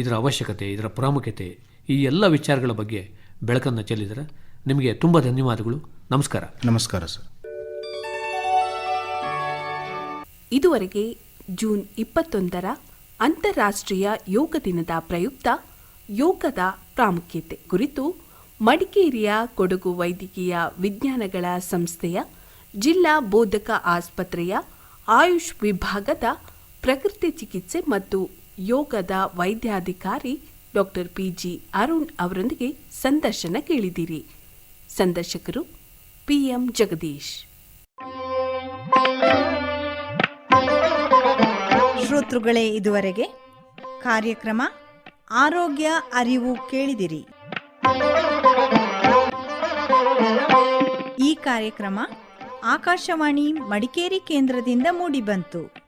S3: ಇದರ ಅವಶ್ಯಕತೆ, ಇದರ ಪ್ರಾಮುಖ್ಯತೆ, ಈ ಎಲ್ಲ ವಿಚಾರಗಳ ಬಗ್ಗೆ ಬೆಳಕನ್ನು ಚೆಲ್ಲಿದರೆ. ನಿಮಗೆ ತುಂಬ ಧನ್ಯವಾದಗಳು. ನಮಸ್ಕಾರ.
S4: ನಮಸ್ಕಾರ ಸರ್.
S2: ಇದುವರೆಗೆ ಜೂನ್ ಇಪ್ಪತ್ತೊಂದರ ಅಂತಾರಾಷ್ಟ್ರೀಯ ಯೋಗ ದಿನದ ಪ್ರಯುಕ್ತ ಯೋಗದ ಪ್ರಾಮುಖ್ಯತೆ ಕುರಿತು ಮಡಿಕೇರಿಯ ಕೊಡಗು ವೈದ್ಯಕೀಯ ವಿಜ್ಞಾನಗಳ ಸಂಸ್ಥೆಯ ಜಿಲ್ಲಾ ಬೋಧಕ ಆಸ್ಪತ್ರೆಯ ಆಯುಷ್ ವಿಭಾಗದ ಪ್ರಕೃತಿ ಚಿಕಿತ್ಸೆ ಮತ್ತು ಯೋಗದ ವೈದ್ಯಾಧಿಕಾರಿ ಡಾಕ್ಟರ್ ಪಿಜಿ ಅರುಣ್ ಅವರೊಂದಿಗೆ ಸಂದರ್ಶನ ಕೇಳಿದಿರಿ ಸಂದರ್ಶಕರು ಪಿಎಂ ಜಗದೀಶ್.
S1: ಶ್ರೋತೃಗಳೇ ಇದುವರೆಗೆ ಕಾರ್ಯಕ್ರಮ ಆರೋಗ್ಯ ಅರಿವು ಕೇಳಿದಿರಿ. ಈ ಕಾರ್ಯಕ್ರಮ ಆಕಾಶವಾಣಿ ಮಡಿಕೇರಿ ಕೇಂದ್ರದಿಂದ ಮೂಡಿಬಂತು.